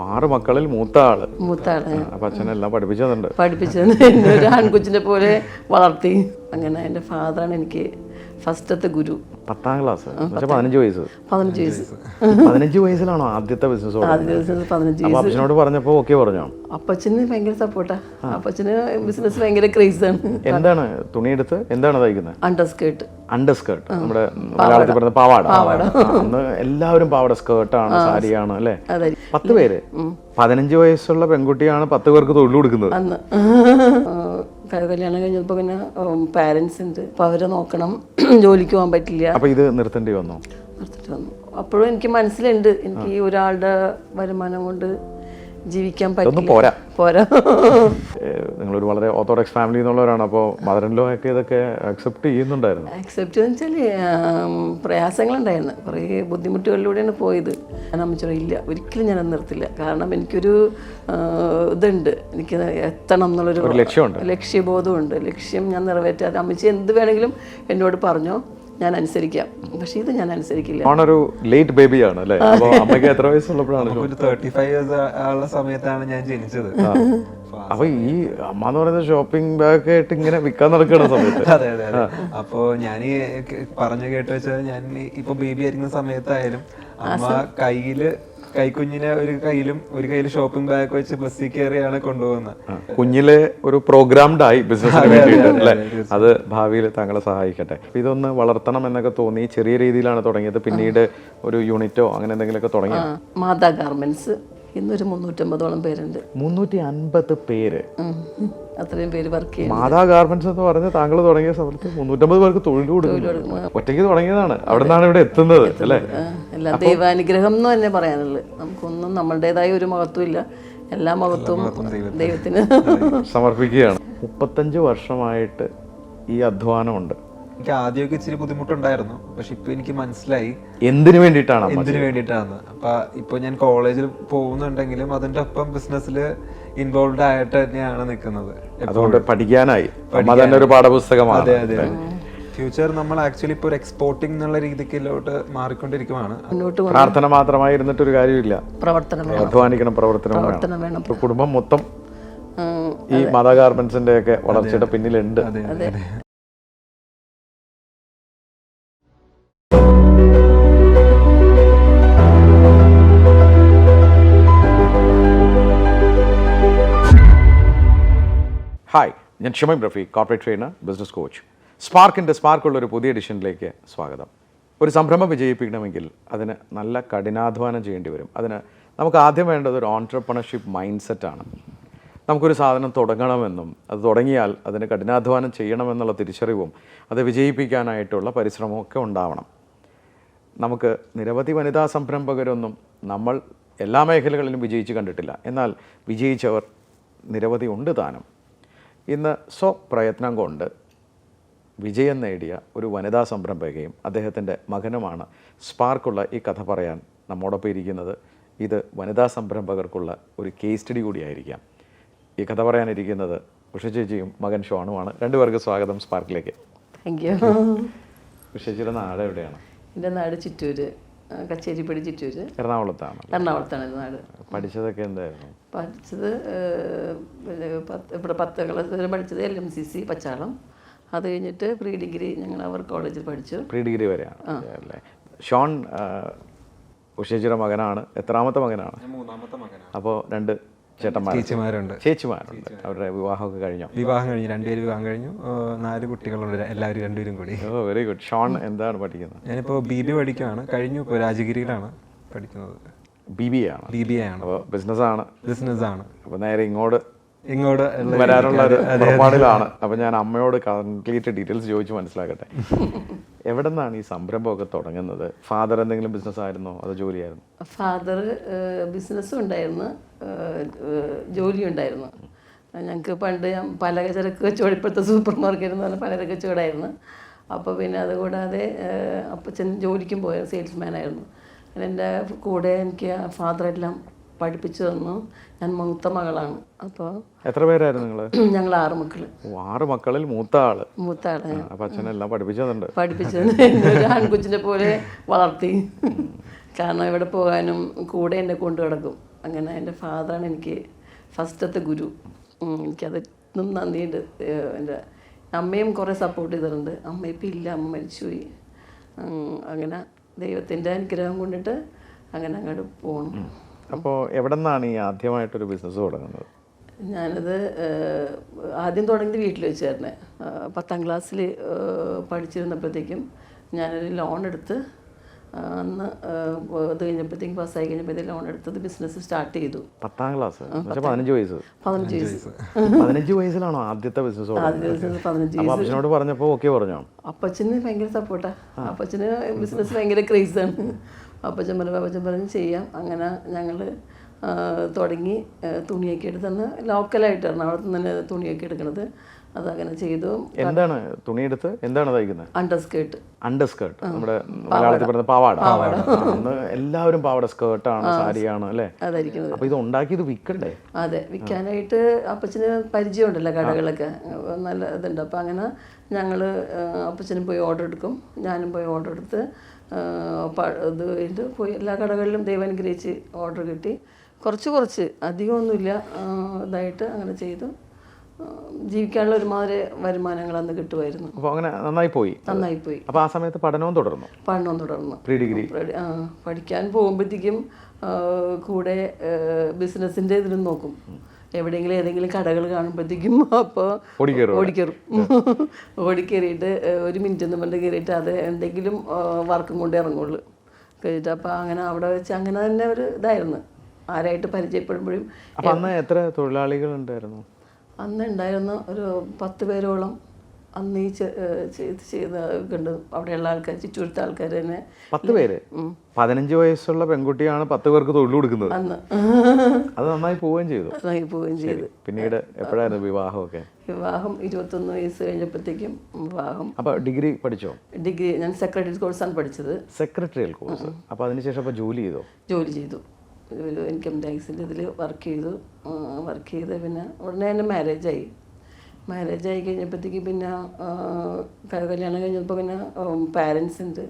ആറ് മക്കളിൽ മൂത്ത ആൾ മൂത്ത ആൾ അപ്പൊ അച്ഛനെല്ലാം പഠിപ്പിച്ചു തന്നിട്ടുണ്ട്. പഠിപ്പിച്ചത് ആൺകുച്ചിനെ ഒരു ആൺകൊച്ചിനെ പോലെ വളർത്തി. അങ്ങനെ എന്റെ ഫാദറാണ് എനിക്ക് ഫസ്റ്റത്തെ ഗുരു. പത്താം ക്ലാസ്. പതിനഞ്ച് വയസ്സ്. പതിനഞ്ച് വയസ്സ്. പതിനഞ്ച് വയസ്സിലാണോ ആദ്യത്തെ ബിസിനസ് ആദ്യ ദിവസം പതിനഞ്ച് അപ്പൊ വയസ്സ്. അച്ഛനോട് പറഞ്ഞപ്പോ ഓക്കെ പറഞ്ഞോ? അപ്പച്ചന് ഭയങ്കര സപ്പോർട്ടാ അപ്പച്ചന് ബിസിനസ് ഭയങ്കര ക്രേസ് ആണ്. എന്താണ് തുണിയെടുത്ത്? എന്താണ് തയ്ക്കുന്നത്? അണ്ടർ സ്കേർട്ട് അണ്ടർ സ്കേർട്ട് നമ്മുടെ മലയാളത്തിൽ പറയുന്ന പാവാട. പാവാട. അന്ന് എല്ലാവരും പാവാട സ്കേർട്ടാണ് സാരിയാണ് അല്ലേ? പത്ത് പേര്. പതിനഞ്ച് വയസ്സുള്ള പെൺകുട്ടിയാണ് പത്ത് പേർക്ക് തൊഴിൽ കൊടുക്കുന്നത്. കല്യാണം കഴിഞ്ഞപ്പോൾ പിന്നെ പാരൻസ് ഉണ്ട്. അപ്പോൾ അവരെ നോക്കണം. ജോലിക്ക് പോകാൻ പറ്റില്ല. അപ്പൊ ഇത് നിർത്തേണ്ടി വന്നു? നിർത്തിട്ട് വന്നു. അപ്പോഴും എനിക്ക് മനസ്സിലുണ്ട്. എനിക്ക് ഒരാളുടെ വരുമാനം കൊണ്ട് ജീവിക്കാൻ പറ്റും പോരാ. പോരാ. നിങ്ങളൊരു വളരെ ഓർത്തഡോക്സ് ഫാമിലി എന്നുള്ളവരാണ്. അപ്പോൾ മദർ ലോ ഒക്കെ ഇതൊക്കെ അക്സെപ്റ്റ് ചെയ്യുന്നുണ്ടായിരുന്നു. അക്സെപ്റ്റ് എന്ന് വെച്ചാൽ പ്രയാസങ്ങളുണ്ടായിരുന്നു. കുറേ ബുദ്ധിമുട്ടുകളിലൂടെയാണ് പോയത്. ഞാൻ അമ്മച്ചോ ഇല്ല ഒരിക്കലും ഞാനത് നിർത്തില്ല. കാരണം എനിക്കൊരു ഇതുണ്ട്. എനിക്ക് എത്തണം എന്നുള്ളൊരു ലക്ഷ്യമുണ്ട്. ലക്ഷ്യബോധമുണ്ട്. ലക്ഷ്യം ഞാൻ നിറവേറ്റാതെ അമ്മച്ചി എന്ത് വേണമെങ്കിലും എന്നോട് പറഞ്ഞോ. ഞാൻ അനുസരിക്കാം. പക്ഷേ ഇത് ഞാൻ അനുസരിക്കില്ല. ഓണൊരു ലേറ്റ് ആണ്, അല്ലേ? അപ്പോൾ അമ്മയ്ക്ക് എത്ര വയസ്സുള്ളപ്പോഴാണ് ഒരു തേർട്ടി ഫൈവ് ഇയേഴ്സ് ഉള്ള സമയത്താണ് ഞാൻ ജനിച്ചത്. അപ്പൊ ഈ അമ്മ എന്ന് പറയുന്ന ഷോപ്പിംഗ് ബാഗ് ആയിട്ട് ഇങ്ങനെ വിൽക്കാൻ നടക്കുന്ന സമയത്ത്. അതെ അതെ അതെ. അപ്പോ ഞാൻ പറഞ്ഞു കേട്ട് വെച്ചാൽ ഞാൻ ഇപ്പൊ ബേബി ആയിരിക്കുന്ന സമയത്തായാലും അമ്മ കയ്യിൽ കൈക്കുഞ്ഞിനെ ഒരു കയ്യിലും ഒരു കയ്യിൽ ഷോപ്പിംഗ് ബാഗ് വെച്ച് ബസ്സിൽ കയറിയാണ് കൊണ്ടുപോകുന്നത്. കുഞ്ഞിലെ ഒരു പ്രോഗ്രാംഡ് ആയി ബിസിനസ്സിന് വേണ്ടിയിട്ട് അല്ലേ? അത് ഭാവിയിൽ താങ്കളെ സഹായിക്കട്ടെ. ഇതൊന്ന് വളർത്തണം എന്നൊക്കെ തോന്നി ചെറിയ രീതിയിലാണ് തുടങ്ങിയത്. പിന്നീട് ഒരു യൂണിറ്റോ അങ്ങനെ എന്തെങ്കിലുമൊക്കെ തുടങ്ങി മാതാ ഗാർമെന്റ്സ് ഇന്നൊരു മുന്നൂറ്റമ്പതോളം പേരുണ്ട്. മുന്നൂറ്റി അൻപത് പേര് അത്രയും പേര് വർക്ക് ചെയ്യും മാതാ ഗാർമെന്റ്സ് എന്ന് പറഞ്ഞ താങ്കൾ തുടങ്ങിയ സമയത്ത് മുന്നൂറ്റമ്പത് പേർക്ക് തൊഴിൽ കൊടുക്കും ഒറ്റയ്ക്ക് തുടങ്ങിയതാണ്. അവിടെ നിന്നാണ് ഇവിടെ എത്തുന്നത് അല്ലേ? അല്ല എല്ലാം ദൈവാനുഗ്രഹം എന്ന് തന്നെ പറയാനുള്ളത് നമുക്കൊന്നും നമ്മളുടേതായ ഒരു മഹത്വം ഇല്ല. എല്ലാ മഹത്വവും ദൈവത്തിന്. സമർപ്പിക്കുകയാണ്. മുപ്പത്തഞ്ച് വർഷമായിട്ട് ഈ അധ്വാനമുണ്ട്. എനിക്ക് ആദ്യമൊക്കെ ഇച്ചിരി ബുദ്ധിമുട്ടുണ്ടായിരുന്നു. പക്ഷെ ഇപ്പൊ എനിക്ക് മനസ്സിലായി. എന്തിനു വേണ്ടിയിട്ടാണ് എന്തിനു വേണ്ടിയിട്ടാണ്? അപ്പൊ ഇപ്പൊ ഞാൻ കോളേജിൽ പോകുന്നുണ്ടെങ്കിലും അതിന്റെ ഒപ്പം ബിസിനസ്സിൽ ഇൻവോൾവ് ആയിട്ട് തന്നെയാണ് നിൽക്കുന്നത് അതുകൊണ്ട് പഠിക്കാനായി. തന്നെ ഒരു പാഠപുസ്തകമാണ്. അതെ അതെ ഫ്യൂച്ചർ നമ്മൾ ആക്ച്വലി ഇപ്പോൾ ഒരു എക്സ്പോർട്ടിംഗ് എന്നുള്ള രീതിക്കിലോട്ട് മാറിക്കൊണ്ടിരിക്കുവാണ്. പ്രാർത്ഥന മാത്രമായി ഇരുന്നിട്ട് ഒരു കാര്യമില്ല. പ്രവർത്തനം അധ്വാനിക്കണം പ്രവർത്തനം വേണം. ഇപ്പൊ കുടുംബം മൊത്തം ഈ മാതാ ഗാർമെന്റ്സിന്റെ ഒക്കെ വളർച്ചയുടെ പിന്നിലുണ്ട്. ഹായ് ഞാൻ Shameem Rafi corporate trainer business coach സ്പാർക്കിന്റെ സ്പാർക്കുള്ള ഒരു പുതിയ എഡിഷനിലേക്ക് സ്വാഗതം. ഒരു സംരംഭം വിജയിപ്പിക്കണമെങ്കിൽ അതിന് നല്ല കഠിനാധ്വാനം ചെയ്യേണ്ടി വരും. അതിന് നമുക്ക് ആദ്യം വേണ്ടത് ഒരു ഓൺട്രപ്രണർഷിപ്പ് മൈൻഡ് സെറ്റാണ് നമുക്കൊരു സാധനം തുടങ്ങണമെന്നും അത് തുടങ്ങിയാൽ അതിന് കഠിനാധ്വാനം ചെയ്യണമെന്നുള്ള തിരിച്ചറിവും അത് വിജയിപ്പിക്കാനായിട്ടുള്ള പരിശ്രമമൊക്കെ ഉണ്ടാവണം. നമുക്ക് നിരവധി വനിതാ സംരംഭകരൊന്നും നമ്മൾ എല്ലാ മേഖലകളിലും വിജയിച്ച് കണ്ടിട്ടില്ല. എന്നാൽ വിജയിച്ചവർ നിരവധി ഉണ്ട് താനും. ഇന്ന് സ്വപ്രയത്നം കൊണ്ട് വിജയം നേടിയ ഒരു വനിതാ സംരംഭകയും അദ്ദേഹത്തിന്റെ മകനുമാണ് സ്പാർക്കുള്ള ഈ കഥ പറയാൻ നമ്മോടൊപ്പം ഇരിക്കുന്നത്. ഇത് വനിതാ സംരംഭകർക്കുള്ള ഒരു കേസ് സ്റ്റഡി കൂടിയായിരിക്കാം. ഈ കഥ പറയാനിരിക്കുന്നത് ഉഷ ചേച്ചിയും മകൻ ഷോണുമാണ്. രണ്ടുപേർക്ക് സ്വാഗതം സ്പാർക്കിലേക്ക്. താങ്ക് യു ഉഷ ചേച്ചിയുടെ നാട് എവിടെയാണ്? എന്റെ നാട് ചിറ്റൂര്. ആ, പഠിച്ചിട്ട് ചിറ്റൂര് എറണാകുളത്താണ്. എറണാകുളത്താണ് നാട്. പഠിച്ചതൊക്കെ എന്തായിരുന്നു? പഠിച്ചത് ഏഹ്, പിന്നെ പത്ത് ഇവിടെ പത്ത് ക്ലാസ് വരെ പഠിച്ചത് L M C C Pachalam. അത് കഴിഞ്ഞിട്ട് പ്രീ ഡിഗ്രി ഞങ്ങൾ അവർ കോളേജിൽ പഠിച്ചു. പ്രീ ഡിഗ്രി വരെയാണ്. അല്ലേ? ഷോൺ ഉഷേജിയുടെ മകനാണ്. എത്രാമത്തെ മകനാണ്? മൂന്നാമത്തെ മകനാണ്. അപ്പോൾ രണ്ട് ചേട്ടന്മാർ ചേച്ചിമാരുണ്ട്. ചേച്ചിമാരുണ്ട്. അവരുടെ വിവാഹമൊക്കെ കഴിഞ്ഞോ? വിവാഹം കഴിഞ്ഞു രണ്ടുപേര് വിവാഹം കഴിഞ്ഞു. നാല് കുട്ടികളുണ്ട്. എല്ലാവരും രണ്ടുപേരും കൂടി. ഓ വെരി ഗുഡ് ഷോൺ എന്താണ് പഠിക്കുന്നത്? ഞാനിപ്പോൾ ബി ബി പഠിക്കുകയാണ്. കഴിഞ്ഞു ഇപ്പോൾ രാജഗിരിയിലാണ് പഠിക്കുന്നത്. ബി ബി ആണ്. ബി ബി ആണ്. അപ്പോൾ ബിസിനസ്സാണ് ബിസിനസ് ആണ്. അപ്പോൾ നേരെ ഇങ്ങോട്ട് ഇങ്ങോട്ട് വരാനുള്ള ഒരു അപ്പോൾ ഞാൻ അമ്മയോട് കംപ്ലീറ്റ് ഡീറ്റെയിൽസ് ചോദിച്ചു മനസ്സിലാക്കട്ടെ. എവിടെ നിന്നാണ് ഈ സംരംഭമൊക്കെ തുടങ്ങുന്നത്? ഫാദർ എന്തെങ്കിലും ബിസിനസ് ആയിരുന്നോ? അതോ ജോലിയായിരുന്നു? ഫാദർ ബിസിനസ്സും ഉണ്ടായിരുന്നു. ജോലി ഉണ്ടായിരുന്നു. ഞങ്ങൾക്ക് പണ്ട് ഞാൻ പലചരക്ക് കച്ചവടം ഇപ്പോഴത്തെ സൂപ്പർ മാർക്കറ്റ് എന്ന് പറഞ്ഞാൽ പലചരക്ക് കച്ചവടമായിരുന്നു. അപ്പോൾ പിന്നെ അതുകൂടാതെ അപ്പച്ചൻ ജോലിക്കും പോയ സെയിൽസ്മാൻ ആയിരുന്നു. അങ്ങനെ എന്റെ കൂടെ എനിക്ക് ഫാദർ എല്ലാം പഠിപ്പിച്ചു തന്നു. ഞാൻ മൂത്ത മകളാണ്. അപ്പോൾ എത്ര പേരായിരുന്നു നിങ്ങൾ ഞങ്ങൾ ആറ് മക്കൾ ആറ് മക്കളിൽ മൂത്ത ആൾ മൂത്ത ആൾ അപ്പം അച്ഛനെല്ലാം പഠിപ്പിച്ചു തന്നിട്ടുണ്ട്. എന്നെ പോലെ വളർത്തി. കാരണം ഇവിടെ പോകാനും കൂടെ എന്നെ കൊണ്ടു കിടക്കും അങ്ങനെ എന്റെ ഫാദറാണ് എനിക്ക് ഫസ്റ്റത്തെ ഗുരു. എനിക്കത് ഇന്നും നന്ദിയുണ്ട്. എന്റെ അമ്മയും കുറേ സപ്പോർട്ട് ചെയ്തിട്ടുണ്ട്. അമ്മ ഇപ്പം ഇല്ല അമ്മ മരിച്ചുപോയി. അങ്ങനെ ദൈവത്തിന്റെ അനുഗ്രഹം കൊണ്ടിട്ട് അങ്ങനെ അങ്ങോട്ട് പോകണം അപ്പോൾ എവിടെ നിന്നാണ് ഈ ആദ്യമായിട്ടൊരു ബിസിനസ് തുടങ്ങുന്നത്? ഞാനത് ആദ്യം തുടങ്ങിയത് വീട്ടിൽ വെച്ചായിരുന്നു. പത്താം ക്ലാസ്സിൽ പഠിച്ചിരുന്നപ്പോഴത്തേക്കും ഞാനൊരു ലോൺ എടുത്ത് അന്ന് ഇത് കഴിഞ്ഞപ്പോഴത്തേക്കും പാസ്സായി കഴിഞ്ഞപ്പോഴത്തേക്ക് ലോൺ എടുത്തത് ബിസിനസ് സ്റ്റാർട്ട് ചെയ്തു. പത്താം ക്ലാസ്. പതിനഞ്ച് വയസ്സ്. പതിനഞ്ച് വയസ്സ്. പതിനഞ്ച് വയസ്സിലാണോ ആദ്യത്തെ ബിസിനസ് ആദ്യ പതിനഞ്ച് അപ്പച്ചനോട് പറഞ്ഞപ്പോൾ ഓക്കെ പറഞ്ഞോ? അപ്പച്ചന് ഭയങ്കര സപ്പോർട്ടാ അപ്പച്ചന് ബിസിനസ് ഭയങ്കര ക്രേസാണ് അപ്പച്ചൻ പറഞ്ഞു അപ്പച്ചൻ പറഞ്ഞ് ചെയ്യാം. അങ്ങനെ ഞങ്ങൾ തുടങ്ങി തുണിയൊക്കെ എടുത്തന്ന് ലോക്കലായിട്ടാണ് അവിടെ നിന്ന് തന്നെ തുണിയൊക്കെ എടുക്കുന്നത് അതങ്ങനെ ചെയ്തു. എന്താണ് തുണിയെടുത്ത്? എന്താണ് തയ്ക്കുന്നത്? അണ്ടർസ്കേർട്ട്. അണ്ടർ സ്കേർട്ട് നമ്മുടെ മലയാളത്തിൽ പറയുന്നത് പാവാട. അന്ന് എല്ലാവരും പാവാട സ്കേർട്ടാണ് സാരിയാണ് അല്ലേ? അതായിരിക്കുന്നത്. അപ്പൊ ഇത് ഉണ്ടാക്കിയത് വിൽക്കണ്ടേ? അതെ വിൽക്കാനായിട്ട് അപ്പച്ചന് പരിചയമുണ്ടല്ലോ കടകളൊക്കെ. നല്ല ഇതുണ്ട്. അപ്പം അങ്ങനെ ഞങ്ങൾ അപ്പച്ചനും പോയി ഓർഡർ എടുക്കും. ഞാനും പോയി ഓർഡർ എടുത്ത് ഇത് കഴിഞ്ഞിട്ട് പോയി എല്ലാ കടകളിലും ദൈവം അനുഗ്രഹിച്ച് ഓർഡർ കിട്ടി. കുറച്ച് കുറച്ച് അധികമൊന്നുമില്ല. ഇതായിട്ട് അങ്ങനെ ചെയ്തു. ജീവിക്കാനുള്ള ഒരുമാതിരി വരുമാനങ്ങൾ അന്ന് കിട്ടുമായിരുന്നു. അപ്പോൾ അങ്ങനെ നന്നായി പോയി. നന്നായി പോയി. അപ്പോൾ ആ സമയത്ത് പഠനവും തുടർന്നു? പഠനവും തുടർന്നു. Pre degree? പഠിക്കാൻ പോകുമ്പോഴത്തേക്കും കൂടെ ബിസിനസ്സിന്റെ ഇതിലും നോക്കും. എവിടെയെങ്കിലും ഏതെങ്കിലും കടകൾ കാണുമ്പോഴത്തേക്കും അപ്പോൾ ഓടിക്കയറും ഓടിക്കേറിയിട്ട് ഓടിക്കയറിയിട്ട് ഒരു മിനിറ്റ് ഒന്നും പറഞ്ഞിട്ട് കയറിയിട്ട് അത് എന്തെങ്കിലും വർക്കും കൊണ്ട് ഇറങ്ങുള്ളൂ. കഴിഞ്ഞിട്ട് അപ്പോൾ അങ്ങനെ അവിടെ വെച്ച് അങ്ങനെ തന്നെ ഒരു ഇതായിരുന്നു. ആരായിട്ട് പരിചയപ്പെടുമ്പോഴും അന്ന് എത്ര തൊഴിലാളികൾ ഉണ്ടായിരുന്നു? അന്ന് ഉണ്ടായിരുന്നു ഒരു പത്ത് പേരോളം അന്ന് ഈ ചെയ്ത് ചെയ്ത കണ്ട് അവിടെയുള്ള ആൾക്കാർ ചുറ്റുവട്ടത്തെ ആൾക്കാർ തന്നെ. പത്ത് പേര്? പതിനഞ്ച് വയസ്സുള്ള പെൺകുട്ടിയാണ് പത്ത് പേർക്ക് തൊഴിൽ കൊടുക്കുന്നത്. അന്ന്. അത് നന്നായി പോവുകയും ചെയ്തു. നന്നായി പോവുകയും ചെയ്തു. പിന്നീട് എപ്പോഴായിരുന്നു വിവാഹമൊക്കെ? വിവാഹം ഇരുപത്തൊന്ന് വയസ്സ് കഴിഞ്ഞപ്പോഴത്തേക്കും വിവാഹം. അപ്പൊ ഡിഗ്രി പഠിച്ചോ? ഡിഗ്രി ഞാൻ സെക്രട്ടറി കോഴ്സാണ് പഠിച്ചത്. Secretarial course. അപ്പൊ അതിനുശേഷം അപ്പൊ ജോലി ചെയ്തോ? ജോലി ചെയ്തു. ഒരു ഇൻകം ടാക്സിന്റെ ഇതിൽ വർക്ക് ചെയ്തു. വർക്ക് ചെയ്ത് പിന്നെ ഉടനെ തന്നെ മാരേജായി മാരേജ് ആയി കഴിഞ്ഞപ്പോഴത്തേക്ക് പിന്നെ കല്യാണം കഴിഞ്ഞപ്പോൾ പിന്നെ പാരൻസ് ഉണ്ട്.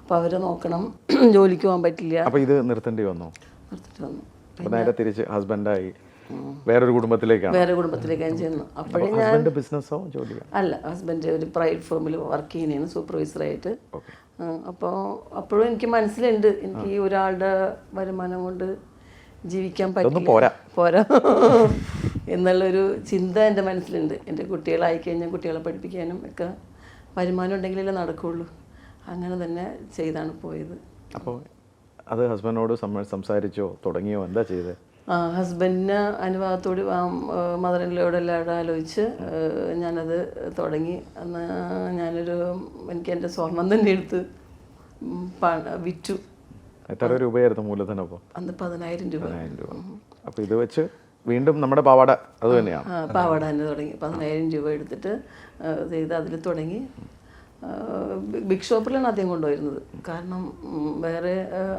അപ്പോൾ അവരെ നോക്കണം. ജോലിക്ക് പോകാൻ പറ്റില്ല. അപ്പോൾ ഇത് നിർത്തേണ്ടി വന്നോ. നിർത്തിട്ട് വന്നു. അപ്പൊ നേരെ തിരിച്ച് ഹസ്ബൻഡായി വേറൊരു കുടുംബത്തിലേക്കാണ്. വേറെ കുടുംബത്തിലേക്കാണ് ചെന്നു. അപ്പോഴേ ഞാൻ ബിസിനസ്സോ ജോലിയോ? അല്ല ഹസ്ബൻഡ് ഒരു പ്രൈവറ്റ് ഫേമിൽ വർക്ക് ചെയ്യുന്നതാണ് സൂപ്പർവൈസറായിട്ട് അപ്പോൾ അപ്പോഴും എനിക്ക് മനസ്സിലുണ്ട്. എനിക്ക് ഒരാളുടെ വരുമാനം കൊണ്ട് ജീവിക്കാൻ പറ്റില്ല. പോരാ. പോരാ. എന്നുള്ളൊരു ചിന്ത എന്റെ മനസ്സിലുണ്ട്. എന്റെ കുട്ടികളായി കഴിഞ്ഞാൽ കുട്ടികളെ പഠിപ്പിക്കാനും ഒക്കെ വരുമാനം ഉണ്ടെങ്കിലല്ലേ നടക്കുകയുള്ളൂ അങ്ങനെ തന്നെ ചെയ്താണ് പോയത്. അപ്പോൾ അത് ഹസ്ബൻഡിനോട് സംസാരിച്ചോ തുടങ്ങിയോ? എന്താ ചെയ്തത് ആ ഹസ്ബൻഡിന് അനുഭവത്തോട് ഇൻലോട് ആലോചിച്ച് ഞാനത് തുടങ്ങി. അന്ന് ഞാനൊരു എനിക്ക് എന്റെ സ്വർണം തന്നെ എടുത്ത് വിറ്റു. എത്ര രൂപയായിരുന്നു മൂലധനം അപ്പോൾ? അന്ന് പതിനായിരം രൂപ. അപ്പോൾ ഇത് വെച്ച് വീണ്ടും നമ്മുടെ പാവാട അത് തന്നെയാണ്. പാവാട തന്നെ തുടങ്ങി. പതിനായിരം രൂപ എടുത്തിട്ട് ചെയ്ത് അതിൽ തുടങ്ങി. ബിഗ് ഷോപ്പിലാണ് ആദ്യം കൊണ്ടുവരുന്നത്. കാരണം വേറെ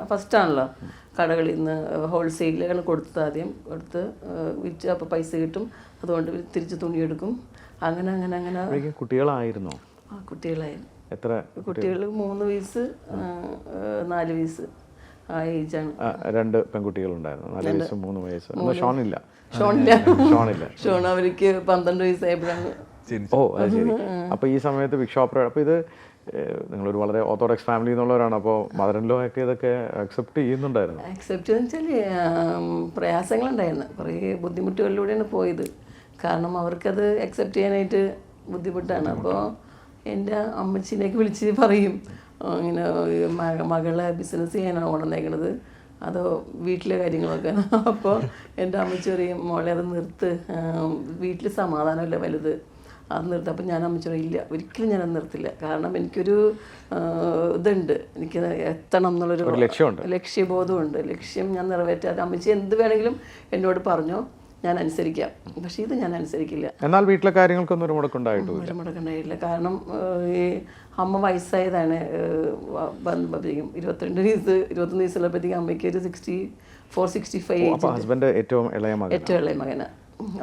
ഫസ്റ്റാണല്ലോ കടകളിൽ നിന്ന് ഹോൾസെയിലുകൾ കൊടുത്തത് ആദ്യം. കൊടുത്ത് വിറ്റ് അപ്പോൾ പൈസ കിട്ടും. അതുകൊണ്ട് തിരിച്ച് തുണിയെടുക്കും. അങ്ങനെ അങ്ങനെ അങ്ങനെ. കുട്ടികളായിരുന്നു? ആ കുട്ടികളായിരുന്നു. എത്ര കുട്ടികൾ മൂന്ന് വയസ്സ് നാല് വയസ്സ് ആ ഏജാണ്. രണ്ട് പെൺകുട്ടികളുണ്ടായിരുന്നു. നാല് വയസ്സ് മൂന്ന് വയസ്സ്. ഷോണില്ല. ഷോണില്ല. ഷോണില്ല. ഷോൺ അവർക്ക് പന്ത്രണ്ട് വയസ്സായപ്പോഴാണ് ഓ അത് ശരി. അപ്പൊ ഈ സമയത്ത് ബിഗ് ഷോപ്പർ അപ്പൊ ഇത് നിങ്ങളൊരു വളരെ ഓർത്തഡോക്സ് ഫാമിലി എന്നുള്ളവരാണ്. അപ്പോൾ മദർ ഇൻ ലോ ഒക്കെ ഇതൊക്കെ അക്സെപ്റ്റ് ചെയ്യുന്നുണ്ടായിരുന്നു? അക്സെപ്റ്റ് എന്ന് വെച്ചാൽ പ്രയാസങ്ങളുണ്ടായിരുന്നു. കുറേ ബുദ്ധിമുട്ടുകളിലൂടെയാണ് പോയത്. കാരണം അവർക്കത് അക്സെപ്റ്റ് ചെയ്യാനായിട്ട് ബുദ്ധിമുട്ടാണ്. അപ്പോൾ എന്റെ അമ്മച്ചിനെയൊക്കെ വിളിച്ച് പറയും. ഇങ്ങനെ മകളെ ബിസിനസ് ചെയ്യാനാണ് കൊണ്ടുവന്നേക്കണത് അതോ വീട്ടിലെ കാര്യങ്ങളൊക്കെ? അപ്പോൾ എന്റെ അമ്മച്ചി പറയും മോളെ അത് നിർത്ത്. വീട്ടിൽ സമാധാനമല്ല വലുത്. അത് നിർത്തും. അപ്പം ഞാൻ അമ്മച്ചോട് ഇല്ല ഒരിക്കലും ഞാൻ ഞാനത് നിർത്തില്ല. കാരണം എനിക്കൊരു ഇതുണ്ട്. എനിക്ക് എത്തണം എന്നുള്ളൊരു ലക്ഷ്യമുണ്ട്. ലക്ഷ്യബോധമുണ്ട്. ലക്ഷ്യം ഞാൻ നിറവേറ്റാതെ അമ്മച്ചി എന്ത് വേണമെങ്കിലും എന്നോട് പറഞ്ഞോ. ഞാൻ അനുസരിക്കാം. പക്ഷേ ഇത് ഞാൻ അനുസരിക്കില്ല. എന്നാൽ വീട്ടിലെ കാര്യങ്ങൾക്കൊന്നും ഒരു മുടക്കുണ്ടായിട്ടില്ല. ഒരു മുടക്കുണ്ടായില്ല കാരണം ഈ അമ്മ വയസ്സായതാണ് ഇരുപത്തിരണ്ട് വയസ്സ് ഇരുപത്തൊന്ന് വയസ്സുള്ളപ്പോഴത്തേക്ക് അമ്മയ്ക്ക് ഒരു sixty four sixty five husband ഏറ്റവും ഇളയ മകൻ ഏറ്റവും ഇളയ മകന്.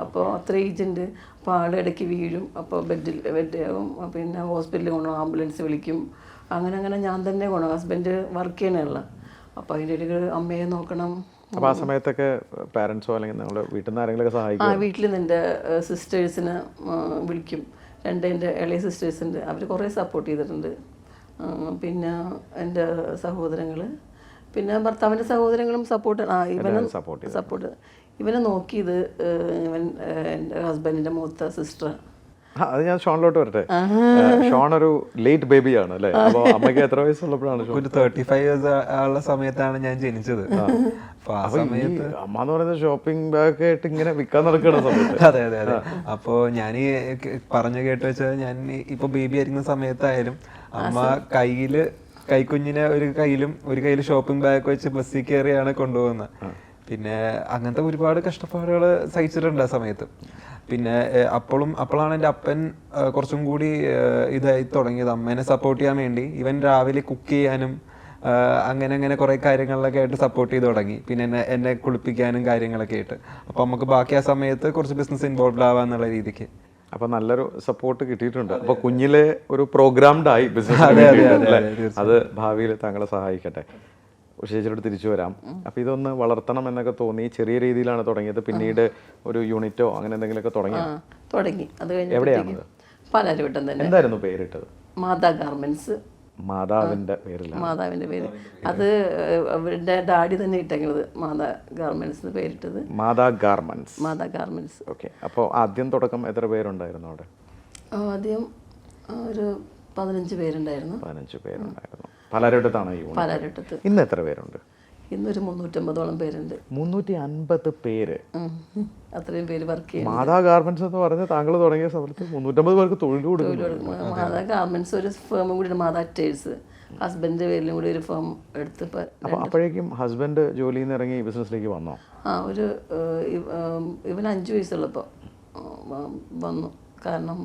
അപ്പോൾ അത്ര ഏജ് ഉണ്ട് അപ്പോൾ ആൾ ഇടയ്ക്ക് വീഴും. അപ്പോൾ ബെഡിൽ ബെഡ് ആവും. പിന്നെ ഹോസ്പിറ്റലിൽ കൊണ്ടുപോകും. ആംബുലൻസ് വിളിക്കും. അങ്ങനെ അങ്ങനെ ഞാൻ തന്നെ കൊണ്ടുപോകും. ഹസ്ബൻഡ് വർക്ക് ചെയ്യണുള്ള അപ്പോൾ അതിന്റെ ഇടയിൽ അമ്മയെ നോക്കണം. അപ്പോൾ ആ സമയത്തൊക്കെ പാരൻസോ അല്ലെങ്കിൽ നമ്മുടെ വീട്ടിൽ നിന്ന് ആരെങ്കിലും സഹായിക്കും ആ വീട്ടിൽ നിന്ന് എന്റെ സിസ്റ്റേഴ്സിനെ വിളിക്കും. രണ്ട് എന്റെ ഇളയ സിസ്റ്റേഴ്സുണ്ട് അവർ കുറേ സപ്പോർട്ട് ചെയ്തിട്ടുണ്ട്. പിന്നെ എന്റെ സഹോദരങ്ങൾ പിന്നെ ഭർത്താവിന്റെ സഹോദരങ്ങളും സപ്പോർട്ട് ആ ഇവനും സപ്പോർട്ട് സപ്പോർട്ട് ഇവനെ നോക്കിയത് ഇവൻ എന്റെ ഹസ്ബൻഡിന്റെ മൂത്ത സിസ്റ്റർ അത് ഞാൻ ഷോണിലോട്ട് വരട്ടെ. ഷോൺ ഒരു ലേറ്റ് ബേബിയാണ് അല്ലേ? അപ്പോൾ അമ്മയ്ക്ക് എത്ര വയസ്സുള്ളപ്പോഴാണ് ഷോൺ? ഒരു തേർട്ടി ഫൈവ് ഇയേഴ്സ് ഉള്ള സമയത്താണ് ഞാൻ ജനിച്ചത്. അപ്പൊ ആ ഈ സമയത്ത് അമ്മ എന്ന് പറയുന്നത് ഷോപ്പിംഗ് ബാഗ് ആയിട്ട് ഇങ്ങനെ വിൽക്കാൻ നടക്കുന്ന സമയത്ത്. അതെ അതെ അതെ. അപ്പോൾ ഞാൻ ഈ പറഞ്ഞു കേട്ട് വെച്ചാൽ ഞാൻ ഇപ്പൊ ബേബി ആയിരിക്കുന്ന സമയത്തായാലും അമ്മ കയ്യിൽ കൈക്കുഞ്ഞിനെ ഒരു കയ്യിലും ഒരു കയ്യിൽ ഷോപ്പിംഗ് ബാഗ് വെച്ച് ബസ്സിൽ കയറിയാണ് കൊണ്ടുപോകുന്നത്. പിന്നെ അങ്ങനത്തെ ഒരുപാട് കഷ്ടപ്പാടുകൾ സഹിച്ചിട്ടുണ്ട് ആ സമയത്ത്. പിന്നെ അപ്പോഴും അപ്പോഴാണ് എന്റെ അപ്പൻ കുറച്ചും കൂടി ഇതായി തുടങ്ങിയത്. അമ്മേനെ സപ്പോർട്ട് ചെയ്യാൻ വേണ്ടി. ഇവൻ രാവിലെ കുക്ക് ചെയ്യാനും അങ്ങനെ അങ്ങനെ കുറേ കാര്യങ്ങളിലൊക്കെ ആയിട്ട് സപ്പോർട്ട് ചെയ്ത് തുടങ്ങി. പിന്നെ എന്നെ എന്നെ കുളിപ്പിക്കാനും കാര്യങ്ങളൊക്കെ ആയിട്ട്. അപ്പോൾ നമുക്ക് ബാക്കി ആ സമയത്ത് കുറച്ച് ബിസിനസ് ഇൻവോൾവ് ആവാന്നുള്ള രീതിക്ക്. അപ്പൊ നല്ലൊരു സപ്പോർട്ട് കിട്ടിയിട്ടുണ്ട്. അപ്പൊ കുഞ്ഞിലെ ഒരു പ്രോഗ്രാംഡ് ആയി ബിസിനസ് അത് ഭാവിയിൽ താങ്കളെ സഹായിക്കട്ടെ. ഉഷേച്ചിലോട്ട് തിരിച്ചു വരാം. അപ്പൊ ഇതൊന്ന് വളർത്തണം എന്നൊക്കെ തോന്നി. ചെറിയ രീതിയിലാണ് തുടങ്ങിയത്. പിന്നീട് ഒരു യൂണിറ്റോ അങ്ങനെ എന്തെങ്കിലുമൊക്കെ തുടങ്ങി. തുടങ്ങി. അത് എവിടെയാണ് പാലാരിവട്ടം തന്നെ. എന്തായിരുന്നു പേരിട്ടത്? മാതാ ഗാർമെന്റ്സ്. മാതാവിന്റെ പേരിലാണ്. മാതാവിന്റെ പേര്. അത് അവരുടെ ഡാഡി തന്നെ ഇട്ടെങ്കിലത് മാതാ ഗാർമെന്റ്സ് പേരിട്ടത്. Mata garments. Mata garments. Okay. അപ്പോൾ ആദ്യം തുടക്കം എത്ര പേരുണ്ടായിരുന്നു അവിടെ? ആദ്യം ഒരു പതിനഞ്ച് പേരുണ്ടായിരുന്നു. പതിനഞ്ച് പേരുണ്ടായിരുന്നു. പലരിടത്താണ് ഈ യൂണിറ്റ്. പാലാരിവട്ടത്ത് ഇന്ന് എത്ര പേരുണ്ട്? ഇന്നൊരു മുന്നൂറ്റമ്പതോളം പേരുണ്ട്. മുന്നൂറ്റി അൻപത് പേര്. അത്രയും പേര് വർക്ക് ചെയ്യുന്നു മാതാ ഗാർമെന്റ്സ് എന്ന് പറഞ്ഞ താങ്കൾ തുടങ്ങിയ സമയത്ത് മുന്നൂറ്റമ്പത് പേർക്ക് തൊഴിൽ കൊടുക്കും മാതാ ഗാർമെന്റ്സ് ഒരു ഫേമും കൂടി മാതാ ടേഴ്സ് ഹസ്ബൻഡിന്റെ പേരിലും കൂടി ഒരു ഫേം എടുത്ത് അപ്പോൾ അപ്പോഴേക്കും ഹസ്ബൻഡ് ജോലിയിൽ നിന്ന് ഇറങ്ങി ബിസിനസ്സിലേക്ക് വന്നോ? ആ ഒരു ഇവൻ അഞ്ച് വയസ്സുള്ളപ്പോൾ വന്നു. കാരണം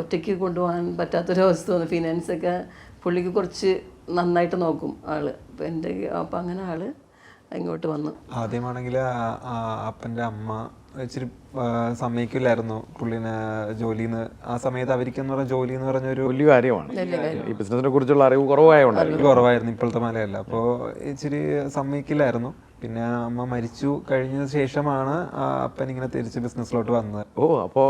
ഒറ്റയ്ക്ക് കൊണ്ടുപോകാൻ പറ്റാത്തൊരവസ്ഥ വന്നു. ഫിനാൻസൊക്കെ പുള്ളിക്ക് കുറച്ച് നന്നായിട്ട് നോക്കും ആൾ. അപ്പം എന്റെ അപ്പം അങ്ങനെ ആൾ ഇങ്ങോട്ട് വന്നു. ആദ്യമാണെങ്കിൽ അപ്പന്റെ അമ്മ ഇച്ചിരി സമ്മതിക്കില്ലായിരുന്നു പുള്ളിനെ ജോലിന്ന്. ആ സമയത്ത് അവർക്കെന്ന് പറഞ്ഞ ജോലി എന്ന് പറഞ്ഞ ഒരു വലിയ കാര്യമാണ് ഈ ബിസിനസിനെ കുറിച്ചുള്ള അറിവ് കുറവായോണ്ടായിരുന്നു കുറവായിരുന്നു ഇപ്പോഴത്തെ മലയല്ല. അപ്പോൾ ഇച്ചിരി സമ്മതിക്കില്ലായിരുന്നു. പിന്നെ അമ്മ മരിച്ചു കഴിഞ്ഞ ശേഷമാണ് അപ്പൻ ഇങ്ങനെ തിരിച്ച് ബിസിനസ്സിലോട്ട് വന്നത്. ഓ അപ്പോൾ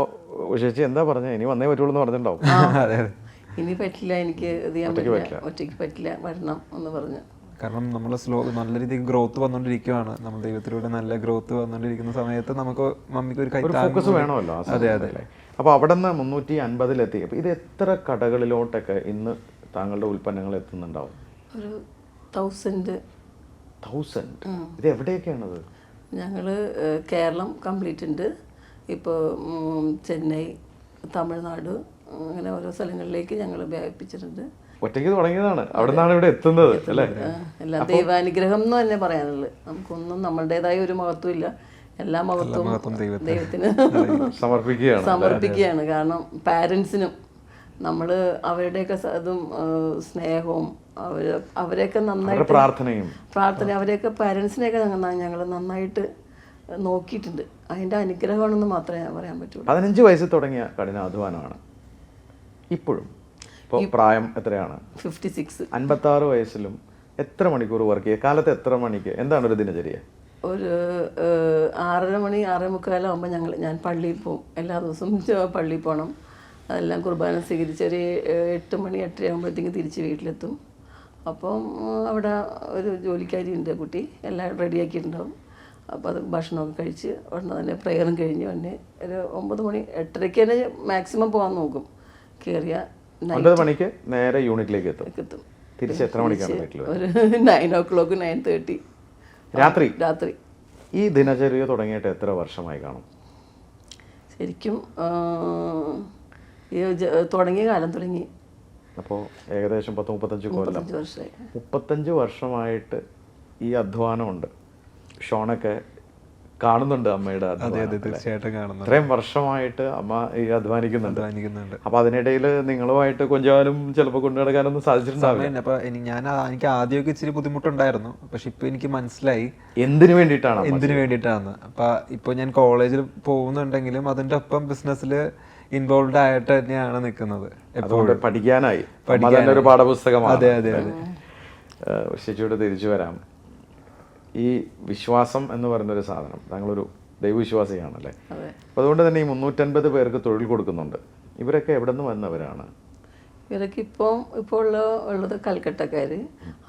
ചേച്ചി എന്താ പറഞ്ഞത് ഇനി വന്നേ പറ്റുള്ളൂ എന്ന് പറഞ്ഞിട്ടുണ്ടാവും. അതെ അതെ. ഇനി പറ്റില്ല എനിക്ക് ഇത് ചെയ്യാൻ പറ്റില്ല. ഒറ്റയ്ക്ക് പറ്റില്ല വരണം എന്ന് പറഞ്ഞു. കാരണം നമ്മൾ സ്ലോ നല്ല രീതിയിൽ ഗ്രോത്ത് വന്നുകൊണ്ടിരിക്കുകയാണ് നമ്മൾ ദൈവത്തിലൂടെ നല്ല ഗ്രോത്ത് വന്നുകൊണ്ടിരിക്കുന്ന സമയത്ത് നമുക്ക് മമ്മിക്ക് ഒരു ഒരു ഫോക്കസ് വേണമല്ലോ അതെ അതെ. അപ്പോൾ അവിടെ നിന്ന് മുന്നൂറ്റി അൻപതിലെത്തി. അപ്പോൾ ഇത് എത്ര കടകളിലോട്ടൊക്കെ ഇന്ന് താങ്കളുടെ ഉൽപ്പന്നങ്ങൾ എത്തുന്നുണ്ടാവും? ഒരു തൗസൻഡ് തൗസൻഡ് ഇത് എവിടെയൊക്കെയാണത്? ഞങ്ങൾ കേരളം കംപ്ലീറ്റ് ഉണ്ട്. ഇപ്പോൾ ചെന്നൈ തമിഴ്നാട് അങ്ങനെ ഓരോ സ്ഥലങ്ങളിലേക്ക് ഞങ്ങൾ വ്യാപിപ്പിച്ചിട്ടുണ്ട്. ഒറ്റയ്ക്ക് തുടങ്ങിയതാണ്. അവിടെ നിന്നാണ് ഇവിടെ എത്തുന്നത് അല്ലേ? എല്ലാ ദൈവാനുഗ്രഹം എന്ന് തന്നെ പറയാനുള്ളത് നമുക്കൊന്നും നമ്മളുടേതായ ഒരു മഹത്വം ഇല്ല. എല്ലാ മഹത്വവും ദൈവത്തിന്. സമർപ്പിക്കുകയാണ്. സമർപ്പിക്കുകയാണ്. കാരണം പാരൻസിനും നമ്മൾ അവരുടെയൊക്കെ അതും ഇതും സ്നേഹവും അവർ അവരെയൊക്കെ നന്നായിട്ട് പ്രാർത്ഥനയും. പ്രാർത്ഥന അവരെയൊക്കെ പാരൻസിനെയൊക്കെ ഞങ്ങൾ നന്നായിട്ട് നോക്കിയിട്ടുണ്ട്. അതിന്റെ അനുഗ്രഹമാണെന്ന് മാത്രമേ ഞാൻ പറയാൻ പറ്റുള്ളൂ. പതിനഞ്ച് വയസ്സിൽ തുടങ്ങിയ കഠിനാധ്വാനമാണ്. ഇപ്പോഴും. ഇപ്പോൾ പ്രായം എത്രയാണ്? ഫിഫ്റ്റി സിക്സ് അൻപത്തി ആറ് വയസ്സിലും എത്ര മണിക്കൂർ വർക്ക് ചെയ്യുക? കാലത്ത് എത്ര മണിക്ക്? എന്താണ് ഒരു ദിനചര്യ? ഒരു ആറര മണി ആറേ മുക്കാലാകുമ്പോൾ ഞങ്ങൾ ഞാൻ പള്ളിയിൽ പോകും. എല്ലാ ദിവസവും പള്ളിയിൽ പോകണം അതെല്ലാം കുർബാന സ്വീകരിച്ച് ഒരു എട്ട് മണി എട്ടര ആകുമ്പോഴത്തേക്ക് തിരിച്ച് വീട്ടിലെത്തും. അപ്പം അവിടെ ഒരു ജോലിക്കാരി ഉണ്ട് കുട്ടി. എല്ലാം റെഡിയാക്കിയിട്ടുണ്ടാവും അപ്പോൾ അത് ഭക്ഷണമൊക്കെ കഴിച്ച് ഉടനെ തന്നെ പ്രെയറും കഴിഞ്ഞ് ഉടനെ ഒരു ഒമ്പത് മണി എട്ടരയ്ക്ക് തന്നെ മാക്സിമം പോകാൻ നോക്കും. കയറിയ ഒൻപത് മണിക്ക് നേരെ യൂണിറ്റിലേക്ക് എത്തും. എത്തും. തിരിച്ച് എത്ര മണിക്കാണ് വീട്ടിൽ ഒരു nine o'clock nine thirty രാത്രി? രാത്രി. ഈ ദിനചര്യ തുടങ്ങിയിട്ട് എത്ര വർഷമായി കാണും? ശരിക്കും തുടങ്ങിയ കാലം തുടങ്ങി. അപ്പോൾ ഏകദേശം പത്ത് മുപ്പത്തഞ്ച് കൊല്ലം. മുപ്പത്തഞ്ച് വർഷമായിട്ട് ഈ അധ്വാനമുണ്ട്. ഷോണൊക്കെ കാണുന്നുണ്ട് അമ്മയുടെ അതെ അതെ അല്ലേ? തീർച്ചയായിട്ടും കാണുന്നു ഇത്രയും വർഷമായിട്ട് അമ്മ ഈ അധ്വാനിക്കുന്നുണ്ട്. അധ്വാനിക്കുന്നുണ്ട്. അപ്പൊ അതിനിടയിൽ നിങ്ങളുമായിട്ട് കൊഞ്ചാലും ചിലപ്പോൾ കൊണ്ടു നടക്കാനൊന്നും സാധിച്ചിട്ടുണ്ടാവില്ല. അപ്പൊ ഞാൻ എനിക്ക് ആദ്യമൊക്കെ ഇച്ചിരി ബുദ്ധിമുട്ടുണ്ടായിരുന്നു. പക്ഷെ ഇപ്പൊ എനിക്ക് മനസ്സിലായി. എന്തിനു വേണ്ടിയിട്ടാണ് എന്തിനു വേണ്ടിയിട്ടാണ്. അപ്പൊ ഇപ്പൊ ഞാൻ കോളേജിൽ പോകുന്നുണ്ടെങ്കിലും അതിന്റെ ഒപ്പം ബിസിനസ്സിൽ ഇൻവോൾവ് ആയിട്ട് തന്നെയാണ് നിൽക്കുന്നത് അതുകൊണ്ട് പഠിക്കാനായി. ഒരു പാഠപുസ്തകമാണ്. അതെ അതെ അതെ. ശശിയോട് തിരിച്ചു വരാം. ഈ വിശ്വാസം എന്ന് പറയുന്നൊരു സാധനം. താങ്കളൊരു ദൈവവിശ്വാസിയാണല്ലേ? അതെ. അപ്പോൾ അതുകൊണ്ട് തന്നെ ഈ മുന്നൂറ്റൻപത് പേർക്ക് തൊഴിൽ കൊടുക്കുന്നുണ്ട്. ഇവരൊക്കെ എവിടെ നിന്ന് വന്നവരാണ്? ഇവരൊക്കെ ഇപ്പോൾ ഇപ്പോൾ ഉള്ള ഉള്ളത് കൽക്കട്ടക്കാർ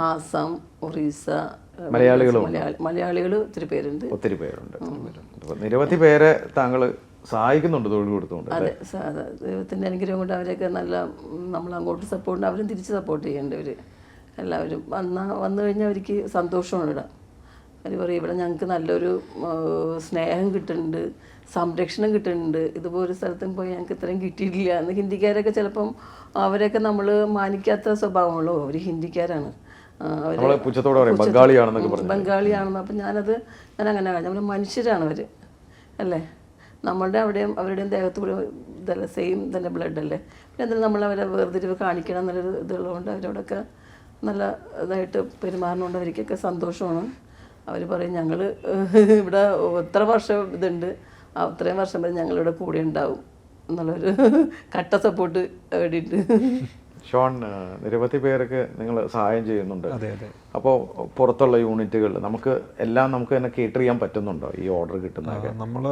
ആസാം ഒറീസ മലയാളികളും മലയാളി മലയാളികൾ ഒത്തിരി പേരുണ്ട്. ഒത്തിരി പേരുണ്ട്. നിരവധി പേരെ താങ്കൾ സഹായിക്കുന്നുണ്ട് തൊഴിൽ കൊടുത്തുകൊണ്ട് അതെ ദൈവത്തിന്റെ അനുഗ്രഹം കൊണ്ട് അവരൊക്കെ നല്ല നമ്മൾ അങ്ങോട്ട് സപ്പോർട്ട് അവരും തിരിച്ച് സപ്പോർട്ട് ചെയ്യേണ്ടവർ എല്ലാവരും വന്നാൽ വന്നു കഴിഞ്ഞാൽ അവർക്ക് സന്തോഷമാണ് ഇവിടെ. അവർ പറയും ഇവിടെ ഞങ്ങൾക്ക് നല്ലൊരു സ്നേഹം കിട്ടുന്നുണ്ട് സംരക്ഷണം കിട്ടുന്നുണ്ട്. ഇതുപോലെ സ്ഥലത്തും പോയി ഞങ്ങൾക്ക് ഇത്രയും കിട്ടിയിട്ടില്ല. എന്ന് ഹിന്ദിക്കാരൊക്കെ ചിലപ്പം അവരൊക്കെ നമ്മൾ മാനിക്കാത്ത സ്വഭാവമുള്ളൂ അവർ ഹിന്ദിക്കാരാണ്. ബംഗാളിയാണെന്നൊക്കെ ബംഗാളിയാണെന്ന്. അപ്പം ഞാനത് ഞാൻ അങ്ങനെ നമ്മൾ മനുഷ്യരാണ് അവർ അല്ലേ? നമ്മളുടെ അവിടെയും അവരുടെയും ദേഹത്ത് കൂടെ ഇതല്ല സെയിം തന്നെ ബ്ലഡ് അല്ലേ? പിന്നെ എന്തിനാ നമ്മൾ അവരെ വേർതിരിവ് കാണിക്കണം എന്നുള്ളൊരു ഇതുള്ളതുകൊണ്ട് അവരോടൊക്കെ നല്ല ഇതായിട്ട് പെരുമാറുന്നതുകൊണ്ട് അവർക്കൊക്കെ സന്തോഷമാണ്. അവർ പറയും ഞങ്ങൾ ഇവിടെ എത്ര വർഷം ഇതുണ്ട് അത്രയും വർഷം വരെ ഞങ്ങളിവിടെ കൂടെ ഉണ്ടാവും എന്നുള്ളൊരു കട്ട സപ്പോർട്ട് വേണ്ടിയിട്ട്. ഷോൺ നിരവധി പേർക്ക് നിങ്ങൾ സഹായം ചെയ്യുന്നുണ്ട്. അതെ അതെ. അപ്പോൾ പുറത്തുള്ള യൂണിറ്റുകൾ നമുക്ക് എല്ലാം നമുക്ക് തന്നെ കേറ്റർ ചെയ്യാൻ പറ്റുന്നുണ്ടോ ഈ ഓർഡർ കിട്ടുന്നതൊക്കെ? നമ്മൾ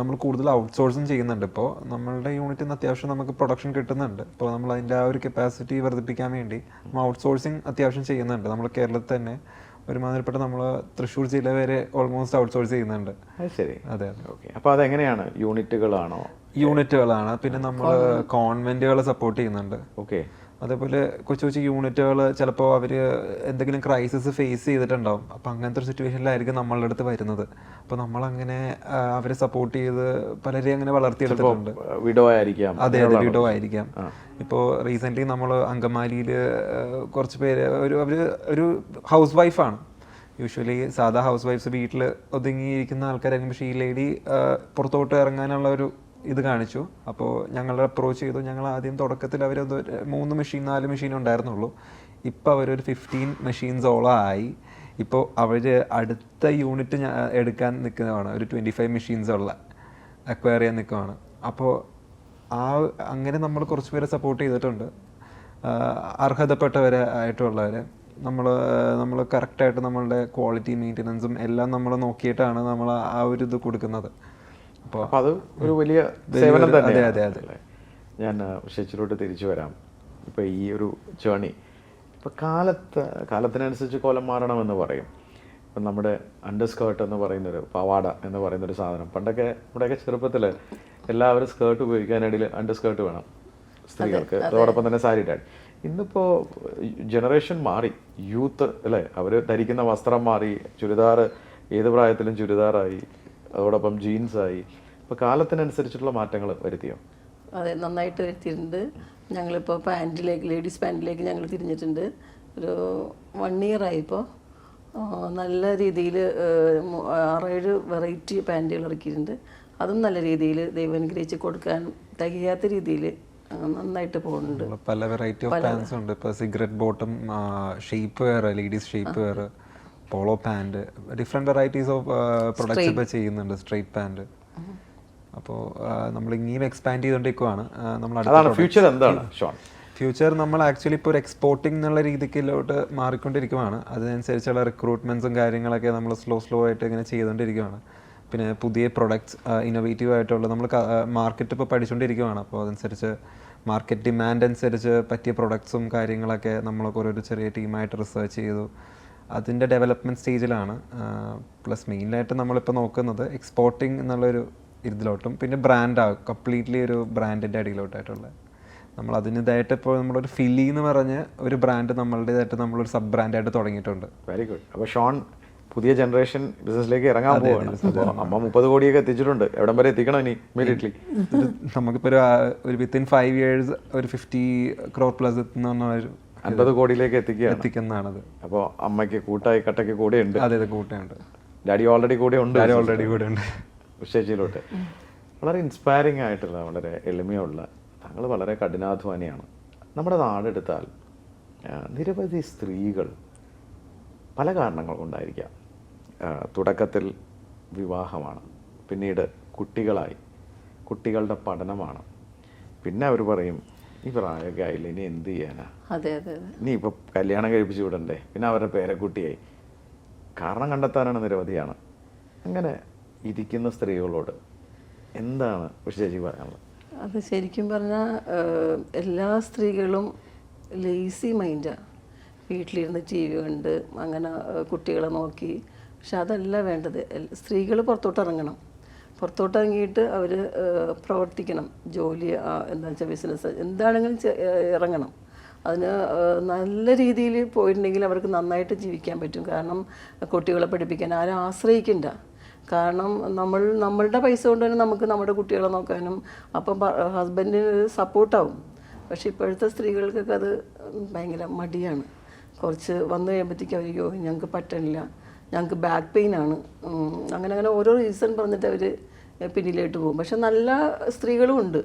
നമ്മൾ കൂടുതൽ ഔട്ട്സോഴ്സും ചെയ്യുന്നുണ്ട് ഇപ്പോൾ നമ്മളുടെ യൂണിറ്റിൽ നിന്ന് അത്യാവശ്യം നമുക്ക് പ്രൊഡക്ഷൻ കിട്ടുന്നുണ്ട്. അപ്പോൾ നമ്മൾ അതിന്റെ ആ ഒരു കപ്പാസിറ്റി വർദ്ധിപ്പിക്കാൻ വേണ്ടി നമ്മൾ ഔട്ട്സോഴ്സിങ് അത്യാവശ്യം ചെയ്യുന്നുണ്ട്. നമ്മൾ കേരളത്തിൽ തന്നെ ഒരുമാതിരിപ്പെട്ട നമ്മൾ തൃശ്ശൂർ ജില്ല വരെ ഓൾമോസ്റ്റ് ഔട്ട്സോഴ്സ് ചെയ്യുന്നുണ്ട്. ശരി. അതെ അതെ. ഓക്കെ അപ്പോൾ അതെങ്ങനെയാണ്? യൂണിറ്റുകളാണോ യൂണിറ്റുകളാണ് പിന്നെ നമ്മൾ കോൺവെന്റുകളെ സപ്പോർട്ട് ചെയ്യുന്നുണ്ട്. ഓക്കെ അതേപോലെ കൊച്ചു കൊച്ചു യൂണിറ്റുകൾ ചിലപ്പോൾ അവർ എന്തെങ്കിലും ക്രൈസിസ് ഫേസ് ചെയ്തിട്ടുണ്ടാവും. അപ്പം അങ്ങനത്തെ ഒരു സിറ്റുവേഷനിലായിരിക്കും നമ്മളുടെ അടുത്ത് വരുന്നത്. അപ്പോൾ നമ്മൾ അങ്ങനെ അവരെ സപ്പോർട്ട് ചെയ്ത് പലരെയും അങ്ങനെ വളർത്തിയെടുത്തിട്ടുണ്ട്. വിഡോ ആയിരിക്കാം അതെ അതെ വിഡോ ആയിരിക്കാം ഇപ്പോൾ റീസെന്റ്ലി നമ്മൾ അങ്കമാലിയിൽ കുറച്ച് പേര് ഒരു അവർ ഒരു ഹൗസ് വൈഫാണ് യൂഷ്വലി സാധാ ഹൗസ് വൈഫ്സ് വീട്ടിൽ ഒതുങ്ങിയിരിക്കുന്ന ആൾക്കാരായിരിക്കും. പക്ഷേ ഈ ലേഡി പുറത്തോട്ട് ഇറങ്ങാനുള്ള ഒരു ഇത് കാണിച്ചു. അപ്പോൾ ഞങ്ങൾ അപ്രോച്ച് ചെയ്തു. ഞങ്ങൾ ആദ്യം തുടക്കത്തിൽ അവർ മൂന്ന് മെഷീൻ നാല് മെഷീൻ ഉണ്ടായിരുന്നുള്ളൂ. ഇപ്പോൾ അവരൊരു ഫിഫ്റ്റീൻ മെഷീൻസോളം ആയി. ഇപ്പോൾ അവർ അടുത്ത യൂണിറ്റ് എടുക്കാൻ നിൽക്കുന്നതാണ്. ഒരു ട്വന്റി ഫൈവ് മെഷീൻസ് ഉള്ള അക്വയർ ചെയ്യാൻ നിൽക്കുവാണ്. അപ്പോൾ ആ അങ്ങനെ നമ്മൾ കുറച്ച് പേരെ സപ്പോർട്ട് ചെയ്തിട്ടുണ്ട്. അർഹതപ്പെട്ടവരെ ആയിട്ടുള്ളവരെ. നമ്മൾ നമ്മൾ കറക്റ്റായിട്ട് നമ്മളുടെ ക്വാളിറ്റി മെയിന്റനൻസും എല്ലാം നമ്മൾ നോക്കിയിട്ടാണ് നമ്മൾ ആ ഒരു ഇത് കൊടുക്കുന്നത്. അപ്പോൾ അത് ഒരു വലിയ സേവനം തന്നെ അതെ, അതെ, അതെ. ഞാൻ ഷെച്ചിലോട്ട് തിരിച്ചു വരാം. ഇപ്പോൾ ഈ ഒരു ജേണി ഇപ്പോൾ കാലത്ത് കാലത്തിനനുസരിച്ച് കോലം മാറണമെന്ന് പറയും. ഇപ്പം നമ്മുടെ അണ്ടർ സ്കേർട്ട് എന്ന് പറയുന്നൊരു പവാട എന്ന് പറയുന്നൊരു സാധനം. പണ്ടൊക്കെ നമ്മുടെയൊക്കെ ചെറുപ്പത്തിൽ എല്ലാവരും സ്കേർട്ട് ഉപയോഗിക്കാനിടയിൽ അണ്ടർ സ്കേർട്ട് വേണം സ്ത്രീകൾക്ക്. അതോടൊപ്പം തന്നെ സാരി ടാൻ ഇന്നിപ്പോൾ ജനറേഷൻ മാറി. യൂത്ത് അല്ലേ? അവർ ധരിക്കുന്ന വസ്ത്രം മാറി. ചുരിദാർ ഏത് പ്രായത്തിലും ചുരിദാറായി. അതോടൊപ്പം ജീൻസായി ഇപ്പോൾ കാലത്തിനനുസരിച്ചിട്ടുള്ള മാറ്റങ്ങൾ വരുത്തിയോ? അതെ നന്നായിട്ട് വരുത്തിയിട്ടുണ്ട്. ഞങ്ങളിപ്പോൾ പാന്റിലേക്ക് ലേഡീസ് പാന്റിലേക്ക് ഞങ്ങൾ തിരിഞ്ഞിട്ടുണ്ട്. ഒരു വൺ ഇയർ ആയിപ്പോൾ നല്ല രീതിയിൽ ആറേഴ് വെറൈറ്റി പാന്റുകൾ ഇറക്കിയിട്ടുണ്ട്. അതും നല്ല രീതിയിൽ ദൈവം അനുഗ്രഹിച്ച് കൊടുക്കാൻ തികയാത്ത രീതിയിൽ നന്നായിട്ട് പോകുന്നുണ്ട്. പല വെറൈറ്റി ഓഫ് പാൻസ് ഉണ്ട്. ഇപ്പോൾ സിഗരറ്റ് ബോട്ടം ഷേപ്പ് വേറെ ladies shape wear polo pant different varieties of products ഇപ്പോൾ ചെയ്യുന്നുണ്ട് സ്ട്രൈറ്റ് പാന്റ് അപ്പോൾ നമ്മൾ ഇനിയും എക്സ്പാൻഡ് ചെയ്തുകൊണ്ടിരിക്കുവാണ് നമ്മൾ അതാണ് ഫ്യൂച്ചർ എന്താണ് ഷോൺ ഫ്യൂച്ചർ നമ്മൾ ആക്ച്വലി ഇപ്പോൾ ഒരു എക്സ്പോർട്ടിംഗ് എന്നുള്ള രീതിക്കിലോട്ട് മാറിക്കൊണ്ടിരിക്കുവാണ്. അതിനനുസരിച്ചുള്ള റിക്രൂട്ട്മെന്റ്സും കാര്യങ്ങളൊക്കെ നമ്മൾ സ്ലോ സ്ലോ ആയിട്ട് ഇങ്ങനെ ചെയ്തുകൊണ്ടിരിക്കുവാണ് പിന്നെ പുതിയ പ്രൊഡക്ട്സ് ഇന്നോവേറ്റീവ് ആയിട്ടുള്ള നമ്മൾ മാർക്കറ്റ് ഇപ്പോൾ പഠിച്ചുകൊണ്ടിരിക്കുവാണ് അപ്പോൾ അതനുസരിച്ച് മാർക്കറ്റ് ഡിമാൻഡ് അനുസരിച്ച് പറ്റിയ പ്രൊഡക്ട്സും കാര്യങ്ങളൊക്കെ നമ്മളൊക്കെ ഒരു ചെറിയ ടീമായിട്ട് റിസർച്ച് ചെയ്തു. അതിന്റെ ഡെവലപ്മെന്റ് സ്റ്റേജിലാണ് പ്ലസ് മെയിനായിട്ട് നമ്മളിപ്പോൾ നോക്കുന്നത് എക്സ്പോർട്ടിങ് എന്നുള്ളൊരു ഇതിലോട്ടും പിന്നെ ബ്രാൻഡാകും കംപ്ലീറ്റ്ലി ഒരു ബ്രാൻഡിന്റെ അടിയിലോട്ടായിട്ടുള്ള. നമ്മൾ അതിനിതായിട്ട് ഇപ്പോൾ നമ്മളൊരു ഫിലി എന്ന് പറഞ്ഞ് ഒരു ബ്രാൻഡ് നമ്മളുടേതായിട്ട് നമ്മളൊരു സബ് ബ്രാൻഡായിട്ട് തുടങ്ങിയിട്ടുണ്ട്. വെരി ഗുഡ് അപ്പോൾ ഷോൺ പുതിയ ജനറേഷൻ ബിസിനസ്സിലേക്ക് ഇറങ്ങാൻ അമ്മ മുപ്പത് കോടിയൊക്കെ എത്തിച്ചിട്ടുണ്ട്. എവിടം വരെ എത്തിക്കണം ഇനി ഇമ്മീഡിയറ്റ്ലി ഇത് നമുക്കിപ്പോൾ ഒരു ഒരു വിത്തിൻ ഫൈവ് ഇയേഴ്സ് ഒരു ഫിഫ്റ്റി ക്രോർ പ്ലസ് എത്തുന്ന ഒരു അൻപത് കോടിയിലേക്ക് എത്തിക്കുക എത്തിക്കുന്നതാണത്. അപ്പോൾ അമ്മയ്ക്ക് കൂട്ടായി കട്ടയ്ക്ക് കൂടെ ഉണ്ട്. അതെ അതെ ഡാഡി ഓൾറെഡി കൂടെ ഉണ്ട്. ഓൾറെഡി കൂടെ ഉണ്ട്. ഉച്ചേച്ചിയിലോട്ട് വളരെ ഇൻസ്പയറിംഗ് ആയിട്ടുള്ള വളരെ എളിമയുള്ള താങ്കൾ വളരെ കഠിനാധ്വാനിയാണ്. നമ്മുടെ നാടെടുത്താൽ നിരവധി സ്ത്രീകൾ പല കാരണങ്ങൾ കൊണ്ടായിരിക്കാം തുടക്കത്തിൽ വിവാഹമാണ്. പിന്നീട് കുട്ടികളായി കുട്ടികളുടെ പഠനമാണ്. പിന്നെ അവർ പറയും ഈ പ്രായമൊക്കെ ആയില്ല? ഇനി എന്ത് ചെയ്യാനാ? അതെ അതെ നീ ഇനി ഇപ്പൊ കല്യാണം കഴിപ്പിച്ചു വിടണ്ടേ? പിന്നെ അവരുടെ പേരക്കുട്ടിയായി. കാരണം കണ്ടെത്താനാണ് നിരവധിയാണ്. അങ്ങനെ ഇരിക്കുന്ന സ്ത്രീകളോട് എന്താണ് ചേച്ചി പറയാനുള്ളത്? അത് ശരിക്കും പറഞ്ഞാൽ എല്ലാ സ്ത്രീകളും ലേസി മൈൻഡാണ് വീട്ടിലിരുന്ന് ടി വി കണ്ട് അങ്ങനെ കുട്ടികളെ നോക്കി. പക്ഷെ അതല്ല വേണ്ടത്. സ്ത്രീകൾ പുറത്തോട്ട് ഇറങ്ങണം. പുറത്തോട്ട് ഇറങ്ങിയിട്ട് അവർ പ്രവർത്തിക്കണം. ജോലി എന്താ വെച്ചാൽ ബിസിനസ് എന്താണെങ്കിലും ഇറങ്ങണം. അതിന് നല്ല രീതിയിൽ പോയിട്ടുണ്ടെങ്കിൽ അവർക്ക് നന്നായിട്ട് ജീവിക്കാൻ പറ്റും. കാരണം കുട്ടികളെ പഠിപ്പിക്കാൻ ആരും ആശ്രയിക്കണ്ട. കാരണം നമ്മൾ നമ്മളുടെ പൈസ കൊണ്ട് തന്നെ നമുക്ക് നമ്മുടെ കുട്ടികളെ നോക്കാനും അപ്പം ഹസ്ബൻഡിന് സപ്പോർട്ടാവും പക്ഷെ ഇപ്പോഴത്തെ സ്ത്രീകൾക്കൊക്കെ അത് ഭയങ്കര മടിയാണ്. കുറച്ച് വന്നു കഴിയുമ്പോഴത്തേക്കും അവർ അയ്യോ ഞങ്ങൾക്ക് പറ്റണില്ല. ഞങ്ങൾക്ക് ബാക്ക് പെയിൻ ആണ്. അങ്ങനെ അങ്ങനെ ഓരോ റീസൺ പറഞ്ഞിട്ട് അവർ പിന്നിലോട്ട് പോകും. പക്ഷെ നല്ല സ്ത്രീകളും ഉണ്ട്.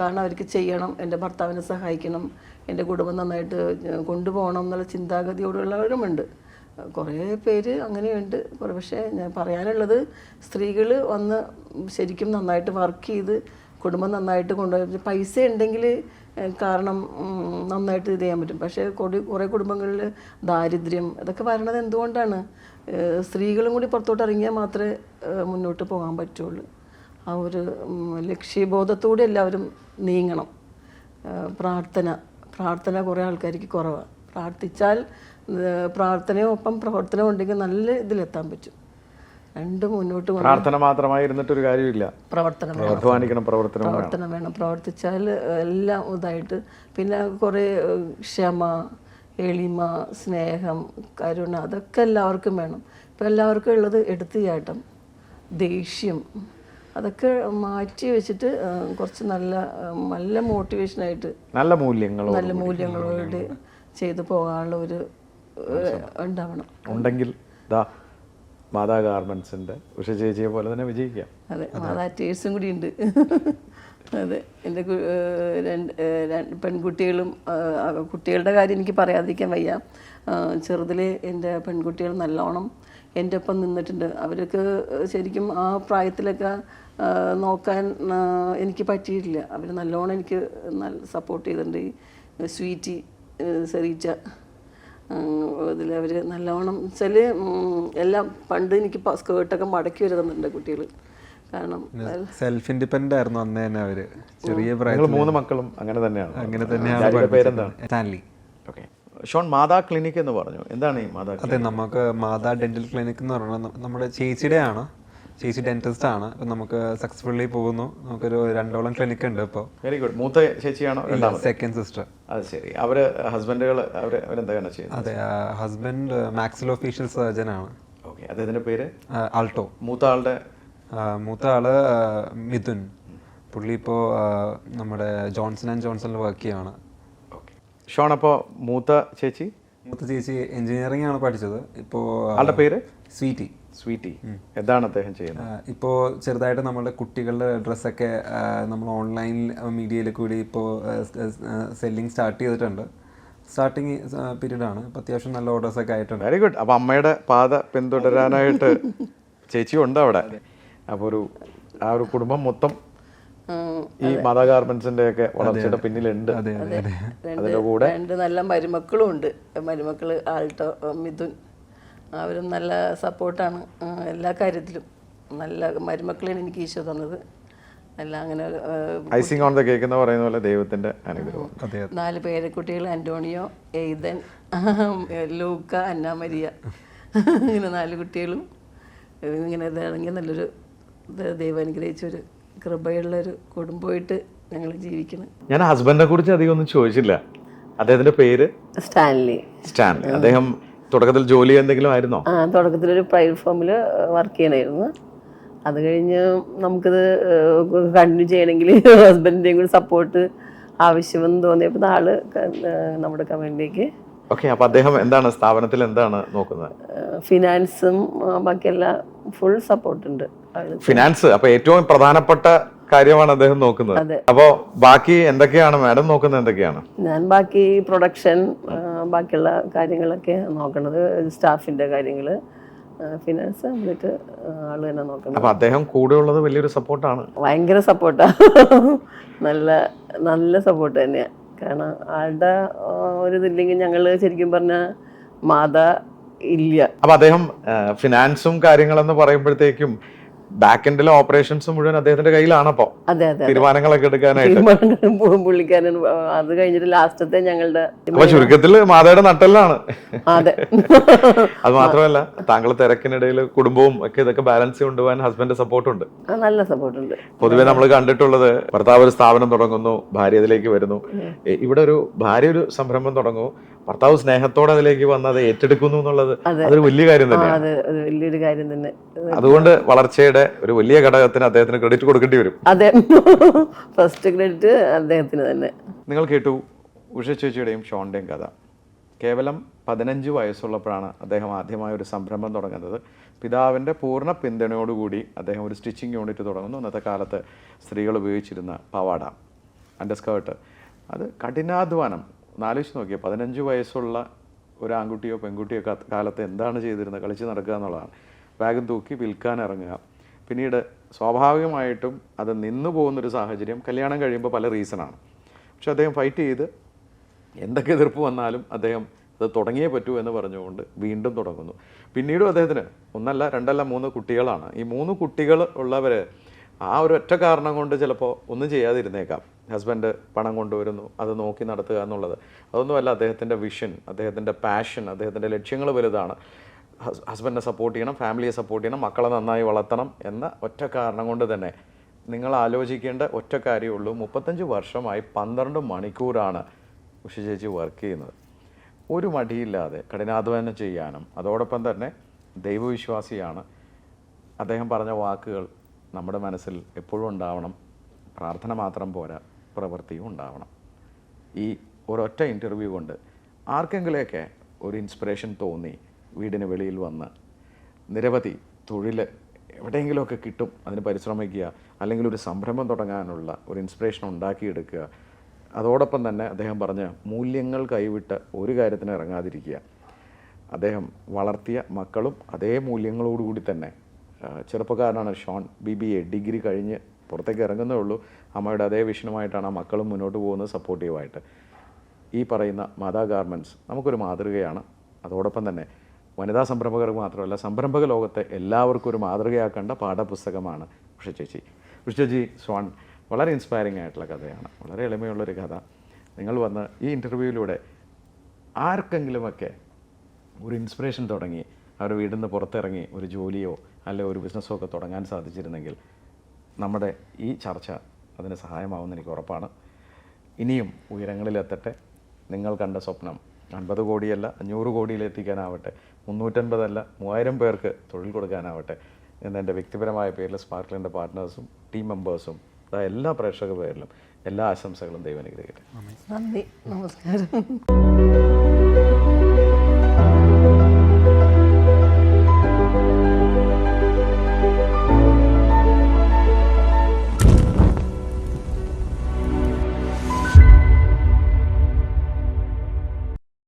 കാരണം അവർക്ക് ചെയ്യണം എന്റെ ഭർത്താവിനെ സഹായിക്കണം എന്റെ കുടുംബം നന്നായിട്ട് കൊണ്ടുപോകണം എന്നുള്ള ചിന്താഗതിയോടുള്ളവരുമുണ്ട് കുറേ പേര് അങ്ങനെയുണ്ട്. കുറേ പക്ഷേ ഞാൻ പറയാനുള്ളത് സ്ത്രീകൾ വന്ന് ശരിക്കും നന്നായിട്ട് വർക്ക് ചെയ്ത് കുടുംബം നന്നായിട്ട് കൊണ്ടുപോയി പൈസ ഉണ്ടെങ്കിൽ കാരണം നന്നായിട്ട് ഇത് ചെയ്യാൻ പറ്റും. പക്ഷേ കുറേ കുറേ കുടുംബങ്ങളിൽ ദാരിദ്ര്യം ഇതൊക്കെ വരണത് എന്തുകൊണ്ടാണ്? സ്ത്രീകളും കൂടി പുറത്തോട്ട് ഇറങ്ങിയാൽ മാത്രമേ മുന്നോട്ട് പോകാൻ പറ്റുള്ളൂ. ആ ഒരു ലക്ഷ്യബോധത്തോടെ എല്ലാവരും നീങ്ങണം. പ്രാർത്ഥന പ്രാർത്ഥന കുറേ ആൾക്കാർക്ക് കുറവാണ് പ്രാർത്ഥിച്ചാൽ പ്രാർത്ഥനയോടൊപ്പം പ്രവർത്തനവും ഉണ്ടെങ്കിൽ നല്ല ഇതിലെത്താൻ പറ്റും. രണ്ടും മുന്നോട്ട് പ്രാർത്ഥന മാത്രമായി ഇരുന്നിട്ടൊരു കാര്യമില്ല. പ്രവർത്തനം അധ്വാനിക്കണം പ്രവർത്തനം പ്രവർത്തനം വേണം. പ്രവർത്തിച്ചാൽ എല്ലാം ഇതായിട്ട്. പിന്നെ കുറേ ക്ഷമ എളിമ സ്നേഹം കരുണ അതൊക്കെ എല്ലാവർക്കും വേണം. ഇപ്പം എല്ലാവർക്കും ഉള്ളത് എടുത്തുചാട്ടം ദേഷ്യം അതൊക്കെ മാറ്റി വെച്ചിട്ട് കുറച്ച് നല്ല നല്ല മോട്ടിവേഷനായിട്ട് നല്ല മൂല്യങ്ങളോ നല്ല മൂല്യങ്ങളോട് ചെയ്തു പോകാനുള്ള ഒരു ഉണ്ടാവണം. ഉണ്ടെങ്കിൽ ദാ മാതാ ഗാർമെന്റ്സിന്റെ ഉഷ ചേച്ചിയെ പോലെ തന്നെ വിജയിക്കാം. അതെ മാതാ ടേഴ്സും കൂടി ഉണ്ട്. അതെ. എന്റെ രണ്ട് പെൺകുട്ടികളും കുട്ടികളുടെ കാര്യം എനിക്ക് പറയാതിരിക്കാൻ വയ്യ. ചെറുതിലെ എന്റെ പെൺകുട്ടികൾ നല്ലോണം എന്റെ ഒപ്പം നിന്നിട്ടുണ്ട്. അവർക്ക് ശരിക്കും ആ പ്രായത്തിലൊക്കെ നോക്കാൻ എനിക്ക് പറ്റിയിട്ടില്ല. അവർ നല്ലോണം എനിക്ക് നല്ല സപ്പോർട്ട് ചെയ്തിട്ടുണ്ട്. ഈ സ്വീറ്റി സെറീച്ച ഇതിൽ അവർ നല്ലോണം ചില എല്ലാം പണ്ട് എനിക്ക് സ്കേർട്ടൊക്കെ മടക്കി വരുന്നുണ്ട് കുട്ടികൾ കാരണം സെൽഫ് ഇൻഡിപെൻഡന്റ് ആയിരുന്നു അന്ന് തന്നെ അവർ. ചെറിയ പ്രായത്തിൽ മൂന്ന് മക്കളും അങ്ങനെ തന്നെയാണ്. അങ്ങനെ തന്നെയാണ് പേരെന്താണ്? Stanley. Okay. Shaun Mata clinic എന്ന് പറഞ്ഞു. എന്താണ് ഈ മാതാ അതെ നമുക്ക് മാതാ ഡെന്റൽ ക്ലിനിക് എന്ന് പറഞ്ഞാൽ ന- നമ്മുടെ ചേച്ചിയുടെ ആണ്. ചേച്ചി ഡെന്റിസ്റ്റ് ആണ്. നമുക്ക് സക്സസ്ഫുള്ളി പോകുന്നു. നമുക്കൊരു രണ്ടോളം ക്ലിനിക് ഉണ്ട് ഇപ്പോൾ വെരി ഗുഡ് മൂത്ത ചേച്ചിയാണോ സെക്കൻഡ് സിസ്റ്റർ അത് ശരി. അവർ ഹസ്ബൻഡുകൾ അവർ അവരെന്താണ് ചെയ്യുന്നത്? അതെ ഹസ്ബൻഡ് മാക്സിലോ ഫീഷ്യൽ സർജൻ ആണ്. ഓക്കെ. അദ്ദേഹത്തിന്റെ പേര്? ആൾട്ടോ. മൂത്ത ആളുടെ മൂത്ത ആൾ മിഥുൻ. പുള്ളി ഇപ്പോൾ നമ്മുടെ ജോൺസൺ ആൻഡ് ജോൺസണിൽ വർക്ക് ചെയ്യാണ്. ഓക്കെ ഷോൺ അപ്പോൾ മൂത്ത ചേച്ചി? മൂത്ത ചേച്ചി എഞ്ചിനീയറിംഗ് ആണ് പഠിച്ചത്. ഇപ്പോൾ ആളുടെ പേര്? സ്വീറ്റി. സ്വീറ്റി. എന്താണ് അദ്ദേഹം ചെയ്യുന്നത്? ഇപ്പോൾ ചെറുതായിട്ട് നമ്മുടെ കുട്ടികളുടെ ഡ്രസ്സൊക്കെ നമ്മൾ ഓൺലൈൻ മീഡിയയിൽ കൂടി ഇപ്പോൾ സെല്ലിംഗ് സ്റ്റാർട്ട് ചെയ്തിട്ടുണ്ട്. സ്റ്റാർട്ടിങ് പീരീഡ് ആണ് ഇപ്പോൾ അത്യാവശ്യം നല്ല ഓർഡേഴ്സൊക്കെ ആയിട്ടുണ്ട്. വെരി ഗുഡ് അപ്പോൾ അമ്മയുടെ പാത പിന്തുടരാനായിട്ട് ചേച്ചി ഉണ്ട് അവിടെ അപ്പൊ ഒരു ആ ഒരു കുടുംബം മൊത്തം ഈ മാതാ ഗാർമെന്റ്സിന്റെ ഒക്കെ വളർച്ചയുടെ പിന്നിലുണ്ട്. അതെ അതെ അതെ. അതിന്റെ കൂടെ രണ്ട് നല്ല മരുമക്കളും ഉണ്ട്. മരുമക്കൾ ആൾട്ടോ മിഥുൻ. അവരും നല്ല സപ്പോർട്ടാണ് എല്ലാ കാര്യത്തിലും. നല്ല മരുമക്കളെയാണ് എനിക്ക് ഈശോ തന്നത്. എല്ലാം അങ്ങനെ ഐസിങ് ഓൺ ദ കേക്ക് എന്ന് പറയുന്ന പോലെ ദൈവത്തിന്റെ അനുഗ്രഹം. അതെ നാല് പേരക്കുട്ടികൾ ആന്റോണിയോ എയ്തൻ ലൂക്ക അന്നാമരിയ. ഇങ്ങനെ നാല് കുട്ടികളും. ഇങ്ങനെ ഇതാണെങ്കിൽ നല്ലൊരു ദൈവം അനുഗ്രഹിച്ചൊരു കൃപയുള്ളൊരു കുടുംബമായിട്ട് ഞങ്ങൾ ജീവിക്കണം ഞാൻ ഹസ്ബൻഡിനെ കുറിച്ച് അധികം ഒന്നും ചോദിച്ചില്ല. അദ്ദേഹത്തിന്റെ പേര്? സ്റ്റാൻലി. സ്റ്റാൻലി. അദ്ദേഹം തുടക്കത്തിൽ ജോലി എന്തെങ്കിലും ആയിരുന്നോ? ആ തുടക്കത്തിൽ ഒരു പ്രൈവറ്റ് ഫേമിൽ വർക്ക് ചെയ്യണമായിരുന്നു അത് കഴിഞ്ഞ് നമുക്കിത് കണ്ടിന്യൂ ചെയ്യണമെങ്കിൽ ഹസ്ബൻഡിന്റെയും കൂടി സപ്പോർട്ട് ആവശ്യമെന്ന് തോന്നിയപ്പോൾ ആൾ നമ്മുടെ കമ്പനിയിലേക്ക് ഓക്കെ അപ്പൊ അദ്ദേഹം എന്താണ് സ്ഥാപനത്തിൽ എന്താണ് നോക്കുന്നത്? ഫിനാൻസും ബാക്കിയെല്ലാം ഫുൾ സപ്പോർട്ട് ഉണ്ട് ഫിനാൻസ് അപ്പൊ ഏറ്റവും പ്രധാനപ്പെട്ട കാര്യമാണ് അദ്ദേഹം നോക്കുന്നത്. അപ്പോൾ അപ്പോ ബാക്കി എന്തൊക്കെയാണ്? മാഡം നോക്കുന്നത് എന്തൊക്കെയാണ്? ഞാൻ ബാക്കി പ്രൊഡക്ഷൻ ബാക്കിയുള്ള കാര്യങ്ങളൊക്കെ നോക്കണത് സ്റ്റാഫിന്റെ കാര്യങ്ങൾ ഫിനാൻസ് കംപ്ലീറ്റ് ആൾ തന്നെ നോക്കണം അപ്പൊ അദ്ദേഹം കൂടെ ഉള്ളത് വലിയൊരു സപ്പോർട്ടാണ്. ഭയങ്കര സപ്പോർട്ടാ. നല്ല നല്ല സപ്പോർട്ട് തന്നെയാണ് കാരണം ആളുടെ ഒരു ഇതില്ലെങ്കിൽ ഞങ്ങൾ ശരിക്കും പറഞ്ഞാൽ മാതാ ഇല്ല. അപ്പൊ അദ്ദേഹം ഫിനാൻസും കാര്യങ്ങളെന്ന് പറയുമ്പോഴത്തേക്കും ബാക്ക് എൻഡിലെ ഓപ്പറേഷൻസ് മുഴുവൻ അദ്ദേഹത്തിന്റെ കയ്യിലാണപ്പോ. അതെ അതെ തീരുമാനങ്ങളൊക്കെ എടുക്കാനായിട്ട്. പുള്ളിക്കാരൻ അത് കഴിഞ്ഞിട്ട് ലാസ്റ്റത്തെ ഞങ്ങളുടെ അപ്പൊ ചുരുക്കത്തിൽ മാതയുടെ നട്ടെല്ലാണ്. അതെ. അത് മാത്രമല്ല താങ്കൾ തിരക്കിനിടയിൽ കുടുംബവും ഒക്കെ ഇതൊക്കെ ബാലൻസ് കൊണ്ടുപോകാൻ ഹസ്ബൻഡ് സപ്പോർട്ടുണ്ട് ആ, നല്ല സപ്പോർട്ട് ഉണ്ട്. പൊതുവെ നമ്മൾ കണ്ടിട്ടുള്ളത് ഭർത്താവ് ഒരു സ്ഥാപനം തുടങ്ങുന്നു ഭാര്യ അതിലേക്ക് വരുന്നു. ഇവിടെ ഒരു ഭാര്യ ഒരു സംരംഭം തുടങ്ങുന്നു. ഭർത്താവ് സ്നേഹത്തോടെ അതിലേക്ക് വന്ന് അത് ഏറ്റെടുക്കുന്നു എന്നുള്ളത് അതൊരു വലിയ കാര്യം അത് വലിയൊരു കാര്യം തന്നെ. അതുകൊണ്ട് വളർച്ചയുടെ ഒരു വലിയ ഘടകത്തിന് അദ്ദേഹത്തിന് ക്രെഡിറ്റ് കൊടുക്കേണ്ടി വരും. അതെ. ഫസ്റ്റ് ക്രെഡിറ്റ് അദ്ദേഹത്തിന് തന്നെ. നിങ്ങൾ കേട്ടു ഉഷ ചേച്ചിയുടെയും ഷോണിന്റെയും കഥ. കേവലം പതിനഞ്ച് വയസ്സുള്ളപ്പോഴാണ് അദ്ദേഹം ആദ്യമായ ഒരു സംരംഭം തുടങ്ങുന്നത്. പിതാവിന്റെ പൂർണ പിന്തുണയോടുകൂടി അദ്ദേഹം ഒരു സ്റ്റിച്ചിങ് യൂണിറ്റ് തുടങ്ങുന്നു. അന്നത്തെ കാലത്ത് സ്ത്രീകൾ ഉപയോഗിച്ചിരുന്ന പവാട അണ്ടർസ്കേർട്ട് അത് കഠിനാധ്വാനം നാലോചിച്ച് നോക്കിയാൽ പതിനഞ്ച് വയസ്സുള്ള ഒരു ആൺകുട്ടിയോ പെൺകുട്ടിയോ കാലത്ത് എന്താണ് ചെയ്തിരുന്നത്? കളിച്ച് നടക്കുക എന്നുള്ളതാണ്. ബാഗും തൂക്കി വിൽക്കാൻ ഇറങ്ങുക. പിന്നീട് സ്വാഭാവികമായിട്ടും അത് നിന്നു പോകുന്നൊരു സാഹചര്യം കല്യാണം കഴിയുമ്പോൾ പല റീസണാണ്. പക്ഷെ അദ്ദേഹം ഫൈറ്റ് ചെയ്ത് എന്തൊക്കെ എതിർപ്പ് വന്നാലും അദ്ദേഹം അത് തുടങ്ങിയേ പറ്റൂ എന്ന് പറഞ്ഞുകൊണ്ട് വീണ്ടും തുടങ്ങുന്നു. പിന്നീടും അദ്ദേഹത്തിന് ഒന്നല്ല രണ്ടല്ല മൂന്ന് കുട്ടികളാണ്. ഈ മൂന്ന് കുട്ടികൾ ഉള്ളവർ ആ ഒരു ഒറ്റ കാരണം കൊണ്ട് ചിലപ്പോൾ ഒന്നും ചെയ്യാതിരുന്നേക്കാം. ഹസ്ബൻഡ് പണം കൊണ്ടുവരുന്നു അത് നോക്കി നടത്തുക എന്നുള്ളത്. അതൊന്നുമല്ല അദ്ദേഹത്തിന്റെ വിഷൻ അദ്ദേഹത്തിന്റെ പാഷൻ അദ്ദേഹത്തിന്റെ ലക്ഷ്യങ്ങൾ വലുതാണ്. ഹസ് ഹസ്ബൻഡിനെ സപ്പോർട്ട് ചെയ്യണം ഫാമിലിയെ സപ്പോർട്ട് ചെയ്യണം മക്കളെ നന്നായി വളർത്തണം എന്ന ഒറ്റ കാരണം കൊണ്ട് തന്നെ. നിങ്ങൾ ആലോചിക്കേണ്ട ഒറ്റ കാര്യമുള്ളൂ മുപ്പത്തഞ്ച് വർഷമായി പന്ത്രണ്ട് മണിക്കൂറാണ് ഉഷ ചേച്ചി വർക്ക് ചെയ്യുന്നത്. ഒരു മടിയില്ലാതെ കഠിനാധ്വാനം ചെയ്യാനും അതോടൊപ്പം തന്നെ ദൈവവിശ്വാസിയാണ്. അദ്ദേഹം പറഞ്ഞ വാക്കുകൾ നമ്മുടെ മനസ്സിൽ എപ്പോഴും ഉണ്ടാവണം. പ്രാർത്ഥന മാത്രം പോരാ. പ്രവൃത്തിയും ഉണ്ടാവണം. ഈ ഒരൊറ്റ ഇന്റർവ്യൂ കൊണ്ട് ആർക്കെങ്കിലുമൊക്കെ ഒരു ഇൻസ്പിറേഷൻ തോന്നി വീടിന് വെളിയിൽ വന്ന്. നിരവധി തൊഴിൽ എവിടെയെങ്കിലുമൊക്കെ കിട്ടും അതിന് പരിശ്രമിക്കുക അല്ലെങ്കിൽ ഒരു സംരംഭം തുടങ്ങാനുള്ള ഒരു ഇൻസ്പിറേഷൻ ഉണ്ടാക്കിയെടുക്കുക. അതോടൊപ്പം തന്നെ അദ്ദേഹം പറഞ്ഞ മൂല്യങ്ങൾ കൈവിട്ട് ഒരു കാര്യത്തിന് ഇറങ്ങാതിരിക്കുക. അദ്ദേഹം വളർത്തിയ മക്കളും അതേ മൂല്യങ്ങളോടുകൂടി തന്നെ. ചെറുപ്പക്കാരനാണ് Shaun. B B A. Degree കഴിഞ്ഞ് പുറത്തേക്ക് ഇറങ്ങുന്നേ ഉള്ളൂ. അമ്മയുടെ അതേ വിഷനുമായിട്ടാണ് ആ മക്കളും മുന്നോട്ട് പോകുന്നത് സപ്പോർട്ടീവായിട്ട് ഈ പറയുന്ന മാതാ ഗാർമെന്റ്സ് നമുക്കൊരു മാതൃകയാണ്. അതോടൊപ്പം തന്നെ വനിതാ സംരംഭകർക്ക് മാത്രമല്ല സംരംഭക ലോകത്തെ എല്ലാവർക്കും ഒരു മാതൃകയാക്കേണ്ട പാഠപുസ്തകമാണ് ഉഷ ചേച്ചി ഉഷ ചേച്ചി സ്വാൺ വളരെ ഇൻസ്പയറിംഗ് ആയിട്ടുള്ള കഥയാണ്. വളരെ എളിമയുള്ളൊരു കഥ. നിങ്ങൾ വന്ന് ഈ ഇന്റർവ്യൂവിലൂടെ ആർക്കെങ്കിലുമൊക്കെ ഒരു ഇൻസ്പിറേഷൻ തുടങ്ങി അവർ വീടിൽ നിന്ന് പുറത്തിറങ്ങി ഒരു ജോലിയോ അല്ലെ ഒരു ബിസിനസ്സോ ഒക്കെ തുടങ്ങാൻ സാധിച്ചിരുന്നെങ്കിൽ നമ്മുടെ ഈ ചർച്ച അതിന് സഹായമാവുമെന്ന് എനിക്ക് ഉറപ്പാണ്. ഇനിയും ഉയരങ്ങളിലെത്തട്ടെ. നിങ്ങൾ കണ്ട സ്വപ്നം അൻപത് കോടിയല്ല അഞ്ഞൂറ് കോടിയിലെത്തിക്കാനാവട്ടെ മുന്നൂറ്റൻപതല്ല മൂവായിരം പേർക്ക് തൊഴിൽ കൊടുക്കാനാവട്ടെ എന്ന് എന്റെ വ്യക്തിപരമായ പേരിൽ സ്പാർക്കിളിന്റെ പാർട്ട്നേഴ്സും ടീം മെമ്പേഴ്സും എല്ലാ പ്രേക്ഷക പേരിലും എല്ലാ ആശംസകളും ദൈവം അനുഗ്രഹിക്കട്ടെ. നന്ദി. നമസ്കാരം.